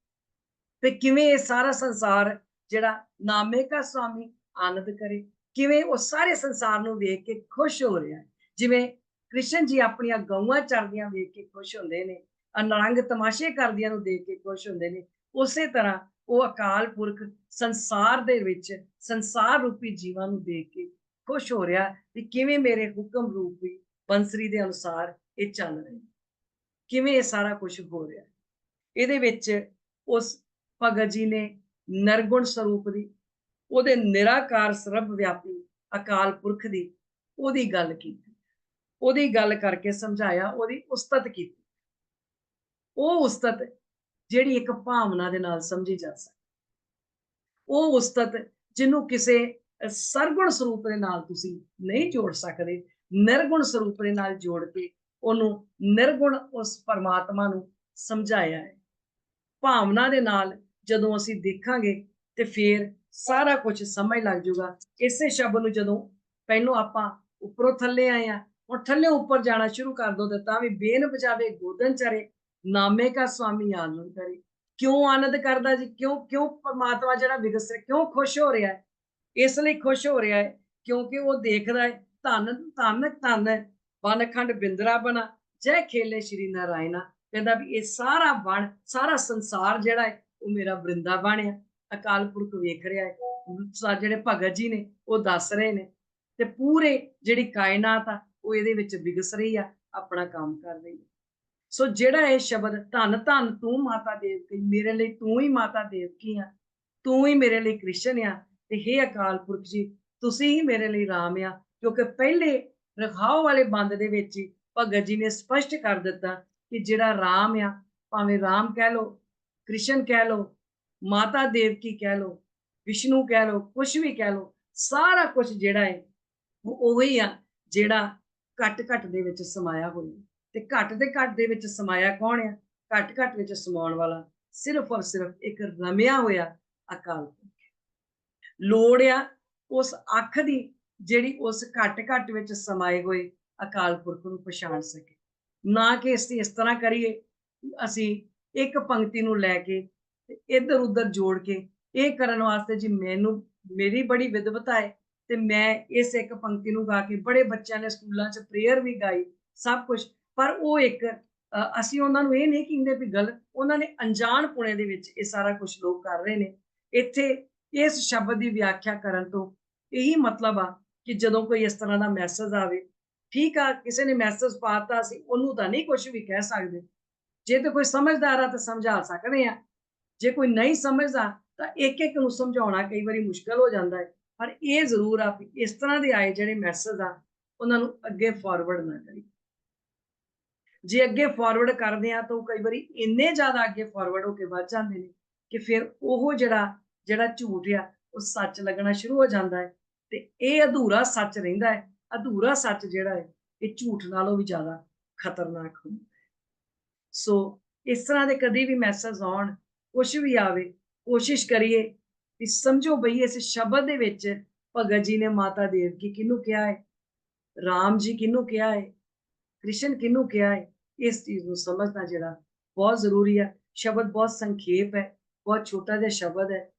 ਤੇ ਕਿਵੇਂ ਇਹ ਸਾਰਾ ਸੰਸਾਰ ਜਿਹੜਾ ਨਾਮੇ ਕਾ ਸਵਾਮੀ ਆਨੰਦ ਕਰੇ, ਕਿਵੇਂ ਉਹ ਸਾਰੇ ਸੰਸਾਰ ਨੂੰ ਵੇਖ ਕੇ ਖੁਸ਼ ਹੋ ਰਿਹਾ ਜਿਵੇਂ ਕ੍ਰਿਸ਼ਨ ਜੀ ਆਪਣੀਆਂ ਗਊਆਂ ਚਰਦੀਆਂ ਵੇਖ ਕੇ ਖੁਸ਼ ਹੁੰਦੇ ਨੇ ਅਨਰੰਗ ਤਮਾਸ਼ੇ ਕਰਦਿਆਂ ਨੂੰ ਦੇਖ ਕੇ ਖੁਸ਼ ਹੁੰਦੇ ਨੇ, ਉਸੇ ਤਰ੍ਹਾਂ ਉਹ ਅਕਾਲ ਪੁਰਖ ਸੰਸਾਰ ਦੇ ਵਿੱਚ ਸੰਸਾਰ ਰੂਪੀ ਜੀਵਾਂ ਨੂੰ ਦੇਖ ਕੇ ਖੁਸ਼ ਹੋ ਰਿਹਾ ਵੀ ਕਿਵੇਂ ਮੇਰੇ ਹੁਕਮ ਰੂਪੀ ਬੰਸਰੀ ਦੇ ਅਨੁਸਾਰ ਇਹ ਚੱਲ ਰਿਹਾ ਕਿਵੇਂ ਇਹ ਸਾਰਾ ਕੁਝ ਹੋ ਰਿਹਾ ਇਹਦੇ ਵਿੱਚ ਉਸ ਭਗਤ ਜੀ ਨੇ ਨਰਗੁਣ ਸਰੂਪ ਦੀ, ਉਹਦੇ ਨਿਰਾਕਾਰ ਸਰਬ ਵਿਆਪੀ ਅਕਾਲ ਪੁਰਖ ਦੀ ਉਹਦੀ ਗੱਲ ਕੀਤੀ। ਉਹਦੀ ਗੱਲ ਕਰਕੇ ਸਮਝਾਇਆ, ਉਹਦੀ ਉਸਤਤ ਕੀਤੀ। ਉਹ ਉਸਤਤ ਜਿਹੜੀ ਇੱਕ ਭਾਵਨਾ ਦੇ ਨਾਲ ਸਮਝੀ ਜਾ ਸਕਦੀ। ਉਹ ਉਸਤਤ ਜਿਹਨੂੰ ਕਿਸੇ ਸਰਗੁਣ ਸਰੂਪ ਦੇ ਨਾਲ ਤੁਸੀਂ ਨਹੀਂ ਜੋੜ ਸਕਦੇ, ਨਿਰਗੁਣ ਸਰੂਪ ਦੇ ਨਾਲ ਜੋੜ ਕੇ ਉਹਨੂੰ ਨਿਰਗੁਣ ਉਸ ਪਰਮਾਤਮਾ ਨੂੰ ਸਮਝਾਇਆ ਹੈ। ਭਾਵਨਾ ਦੇ ਨਾਲ ਜਦੋਂ ਅਸੀਂ ਦੇਖਾਂਗੇ ਤੇ ਫਿਰ ਸਾਰਾ ਕੁਝ ਸਮਝ ਲੱਗ ਜਾਊਗਾ। ਇਸੇ ਸ਼ਬਦ ਨੂੰ ਜਦੋਂ ਪਹਿਲੋਂ ਆਪਾਂ ਉੱਪਰੋਂ ਥੱਲੇ ਆਏ ਆ ਹੁਣ ਥੱਲੇ ਉੱਪਰ ਜਾਣਾ ਸ਼ੁਰੂ ਕਰ ਦੋ ਤੇ ਤਾਂ ਵੀ ਬੇਨ ਬਜਾਵੇ ਗੋਦਨ ਚਰੇ, ਨਾਮੇ ਕਾ ਸਵਾਮੀ ਆਨੰਦ ਕਰੇ। ਕਿਉਂ ਆਨੰਦ ਕਰਦਾ ਜੀ? ਕਿਉਂ ਕਿਉਂ ਪਰਮਾਤਮਾ ਜਿਹੜਾ ਵਿਗਸ ਰਿਹਾ ਕਿਉਂ ਖੁਸ਼ ਹੋ ਰਿਹਾ ਹੈ? ਇਸ ਲਈ ਖੁਸ਼ ਹੋ ਰਿਹਾ ਹੈ ਕਿਉਂਕਿ ਉਹ ਦੇਖਦਾ ਹੈ, ਧਨ ਧਨ, ਧੰਨ, ਵਨਖੰਡ ਬਿੰਦਰਾ ਬਣਾ, ਜੈ ਖੇਲੇ ਸ਼੍ਰੀ ਨਾਰਾਇਣਾ। ਕਹਿੰਦਾ ਵੀ ਇਹ ਸਾਰਾ ਬਣ ਸਾਰਾ ਸੰਸਾਰ ਜਿਹੜਾ ਹੈ, ਉਹ ਮੇਰਾ ਬ੍ਰਿੰਦਾਵਨ ਹੈ ਅਕਾਲ ਪੁਰਖ ਵੇਖ ਰਿਹਾ ਹੈ। ਜਿਹੜੇ ਭਗਤ ਜੀ ਨੇ, ਉਹ ਦੱਸ ਰਹੇ ਨੇ। ਤੇ ਪੂਰੇ ਜਿਹੜੀ ਕਾਇਨਾਤ ਆ, ਉਹ ਇਹਦੇ ਵਿੱਚ ਵਿਗਸ ਰਹੀ ਆ, ਆਪਣਾ ਕੰਮ ਕਰ ਰਹੀ ਆ। ਸੋ ਜਿਹੜਾ ਇਹ ਸ਼ਬਦ, ਧੰਨ ਧੰਨ ਤੂੰ ਮਾਤਾ ਦੇਵਕੀ, ਮੇਰੇ ਲਈ ਤੂੰ ਹੀ ਮਾਤਾ ਦੇਵਕੀ ਆ, ਤੂੰ ਹੀ ਮੇਰੇ ਲਈ ਕ੍ਰਿਸ਼ਨ ਆ ਤੇ हे ਅਕਾਲ ਪੁਰਖ ਜੀ, ਤੁਸੀਂ ਹੀ ਮੇਰੇ ਲਈ ਰਾਮ ਆ, ਕਿਉਂਕਿ ਪਹਿਲੇ ਰਖਾਓ ਵਾਲੇ ਬੰਦ ਦੇ ਵਿੱਚ ਹੀ ਭਗਤ ਜੀ ਨੇ ਸਪਸ਼ਟ ਕਰ ਦਿੱਤਾ ਕਿ ਜਿਹੜਾ ਰਾਮ ਆ, ਭਾਵੇਂ ਰਾਮ ਕਹਿ ਲੋ ਕ੍ਰਿਸ਼ਨ ਕਹਿ ਲੋ ਮਾਤਾ ਦੇਵਕੀ ਕਹਿ ਲੋ ਵਿਸ਼ਨੂੰ ਕਹਿ ਲੋ ਕੁਝ ਵੀ ਕਹਿ ਲੋ ਸਾਰਾ ਕੁਝ ਜਿਹੜਾ ਹੈ ਉਹ ਉਹੀ ਆ ਜਿਹੜਾ ਘੱਟ ਘੱਟ ਦੇ ਵਿੱਚ ਸਮਾਇਆ ਹੋਇਆ। ਤੇ ਘੱਟ ਦੇ ਘੱਟ ਦੇ ਵਿੱਚ ਸਮਾਇਆ ਕੌਣ ਆ? ਘੱਟ ਘੱਟ ਵਿੱਚ ਸਮਾਉਣ ਵਾਲਾ ਸਿਰਫ ਔਰ ਸਿਰਫ ਇੱਕ ਰਮਿਆ ਹੋਇਆ ਅਕਾਲ ਪੁਰਖ। ਲੋੜ ਆ, ਉਸ ਅੱਖ ਦੀ ਜਿਹੜੀ ਉਸ ਘੱਟ ਘੱਟ ਵਿੱਚ ਸਮਾਏ ਹੋਏ ਅਕਾਲ ਪੁਰਖ ਨੂੰ ਪਛਾਣ ਸਕੇ। ਨਾ ਕਿ ਅਸੀਂ ਇਸ ਤਰ੍ਹਾਂ ਕਰੀਏ, ਅਸੀਂ ਇੱਕ ਪੰਕਤੀ ਨੂੰ ਲੈ ਕੇ ਇੱਧਰ ਉੱਧਰ ਜੋੜ ਕੇ ਇਹ ਕਰਨ ਵਾਸਤੇ ਜੀ ਮੈਨੂੰ, ਮੇਰੀ ਬੜੀ ਵਿਦਵਤਾ ਹੈ ਤੇ ਮੈਂ ਇਸ ਇੱਕ ਪੰਕਤੀ ਨੂੰ ਗਾ ਕੇ ਬੜੇ ਬੱਚਿਆਂ ਨੇ ਸਕੂਲਾਂ 'ਚ ਪ੍ਰੇਅਰ ਵੀ ਗਾਈ, ਸਭ ਕੁਝ ਪਰ ਉਹ ਇੱਕ ਅਸੀਂ ਉਹਨਾਂ ਨੂੰ ਇਹ ਨਹੀਂ ਕਹਿੰਦੇ ਵੀ ਗਲਤ, ਉਹਨਾਂ ਨੇ ਅਣਜਾਣ ਪੁਣੇ ਦੇ ਵਿੱਚ ਇਹ ਸਾਰਾ ਕੁਝ ਲੋਕ ਕਰ ਰਹੇ ਨੇ। ਇੱਥੇ ਇਸ ਸ਼ਬਦ ਦੀ ਵਿਆਖਿਆ ਕਰਨ ਤੋਂ ਇਹੀ ਮਤਲਬ ਆ ਕਿ ਜਦੋਂ ਕੋਈ ਇਸ ਤਰ੍ਹਾਂ ਦਾ ਮੈਸੇਜ ਆਵੇ, ਠੀਕ ਆ, ਕਿਸੇ ਨੇ ਮੈਸੇਜ ਪਾਤਾ ਸੀ ਉਹਨੂੰ ਤਾਂ ਨਹੀਂ ਕੁਝ ਵੀ ਕਹਿ ਸਕਦੇ। ਜੇ ਤੇ ਕੋਈ ਸਮਝਦਾਰ ਆ ਤਾਂ ਸਮਝਾ ਸਕਦੇ ਆ। ਜੇ ਕੋਈ ਨਹੀਂ ਸਮਝਦਾ ਤਾਂ ਇੱਕ ਇੱਕ ਨੂੰ ਸਮਝਾਉਣਾ ਕਈ ਵਾਰੀ ਮੁਸ਼ਕਲ ਹੋ ਜਾਂਦਾ ਹੈ। ਪਰ ਇਹ ਜ਼ਰੂਰ ਆ ਵੀ ਇਸ ਤਰ੍ਹਾਂ ਦੇ ਆਏ ਜਿਹੜੇ ਮੈਸੇਜ ਆ, ਉਹਨਾਂ ਨੂੰ ਅੱਗੇ ਫਾਰਵਰਡ ਨਾ ਕਰੀ ਜੇ ਅੱਗੇ ਫਾਰਵਰਡ ਕਰਦੇ ਆ ਤਾਂ ਉਹ ਕਈ ਵਾਰੀ ਇੰਨੇ ਜ਼ਿਆਦਾ ਅੱਗੇ ਫਾਰਵਰਡ ਹੋ ਕੇ ਵੱਧ ਜਾਂਦੇ ਨੇ ਕਿ ਫਿਰ ਉਹ ਜਿਹੜਾ ਜਿਹੜਾ ਝੂਠ ਆ, ਉਹ ਸੱਚ ਲੱਗਣਾ ਸ਼ੁਰੂ ਹੋ ਜਾਂਦਾ ਹੈ ਤੇ ਇਹ ਅਧੂਰਾ ਸੱਚ ਰਹਿੰਦਾ ਹੈ। ਅਧੂਰਾ ਸੱਚ ਜਿਹੜਾ ਹੈ, ਇਹ ਝੂਠ ਨਾਲੋਂ ਵੀ ਜ਼ਿਆਦਾ ਖਤਰਨਾਕ ਹੁੰਦਾ ਹੈ। ਸੋ ਇਸ ਤਰ੍ਹਾਂ ਦੇ ਕਦੀ ਵੀ ਮੈਸੇਜ ਆਉਣ ਕੁਝ ਵੀ ਆਵੇ, ਕੋਸ਼ਿਸ਼ ਕਰੀਏ ਕਿ ਸਮਝੋ ਬਈ ਇਸ ਸ਼ਬਦ ਦੇ ਵਿੱਚ ਭਗਤ ਜੀ ਨੇ ਮਾਤਾ ਦੇਵਕੀ ਕਿਹਨੂੰ ਕਿਹਾ ਹੈ? ਰਾਮ ਜੀ ਕਿਹਨੂੰ ਕਿਹਾ ਹੈ? ਕ੍ਰਿਸ਼ਨ ਕਿਹਨੂੰ ਕਿਹਾ ਹੈ? ਇਸ ਚੀਜ਼ ਨੂੰ ਸਮਝਣਾ ਜਿਹੜਾ ਬਹੁਤ ਜ਼ਰੂਰੀ ਹੈ। ਸ਼ਬਦ ਬਹੁਤ ਸੰਖੇਪ ਹੈ, ਬਹੁਤ ਛੋਟਾ ਜਿਹਾ ਸ਼ਬਦ ਹੈ।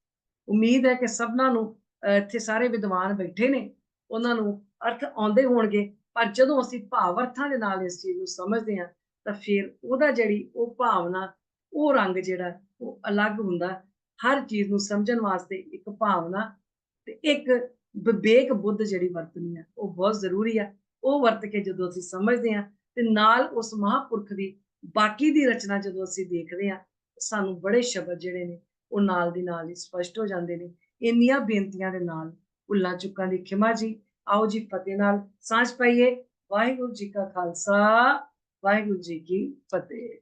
ਉਮੀਦ ਹੈ ਕਿ ਸਭਨਾਂ ਨੂੰ ਅਹ, ਇੱਥੇ ਸਾਰੇ ਵਿਦਵਾਨ ਬੈਠੇ ਨੇ ਉਹਨਾਂ ਨੂੰ ਅਰਥ ਆਉਂਦੇ ਹੋਣਗੇ ਪਰ ਜਦੋਂ ਅਸੀਂ ਭਾਵ ਅਰਥਾਂ ਦੇ ਨਾਲ ਇਸ ਚੀਜ਼ ਨੂੰ ਸਮਝਦੇ ਹਾਂ ਤਾਂ ਫਿਰ ਉਹਦਾ ਜਿਹੜੀ ਉਹ ਭਾਵਨਾ ਉਹ ਰੰਗ ਜਿਹੜਾ ਉਹ ਅਲੱਗ ਹੁੰਦਾ। ਹਰ ਚੀਜ਼ ਨੂੰ ਸਮਝਣ ਵਾਸਤੇ ਇੱਕ ਭਾਵਨਾ ਤੇ ਇੱਕ ਵਿਵੇਕ ਬੁੱਧ ਜਿਹੜੀ ਵਰਤਣੀ ਆ ਉਹ ਬਹੁਤ ਜ਼ਰੂਰੀ ਆ। ਉਹ ਵਰਤ ਕੇ ਜਦੋਂ ਅਸੀਂ ਸਮਝਦੇ ਹਾਂ ਤੇ ਨਾਲ ਉਸ ਮਹਾਪੁਰਖ ਦੀ ਬਾਕੀ ਦੀ ਰਚਨਾ ਜਦੋਂ ਅਸੀਂ ਦੇਖਦੇ ਹਾਂ ਸਾਨੂੰ ਬੜੇ ਸ਼ਬਦ ਜਿਹੜੇ ਨੇ ਉਹ ਨਾਲ ਦੀ ਨਾਲ ਹੀ ਸਪਸ਼ਟ ਹੋ ਜਾਂਦੇ ਨੇ। ਇੰਨੀਆਂ ਬੇਨਤੀਆਂ ਦੇ ਨਾਲ ਭੁੱਲਾਂ ਚੁੱਕਾਂ ਦੀ ਖਿਮਾ ਜੀ। ਆਓ ਜੀ ਫਤਿਹ ਨਾਲ ਸਾਂਝ ਪਾਈਏ। ਵਾਹਿਗੁਰੂ ਜੀ ਕਾ ਖਾਲਸਾ, ਵਾਹਿਗੁਰੂ ਜੀ ਕੀ ਫਤਿਹ।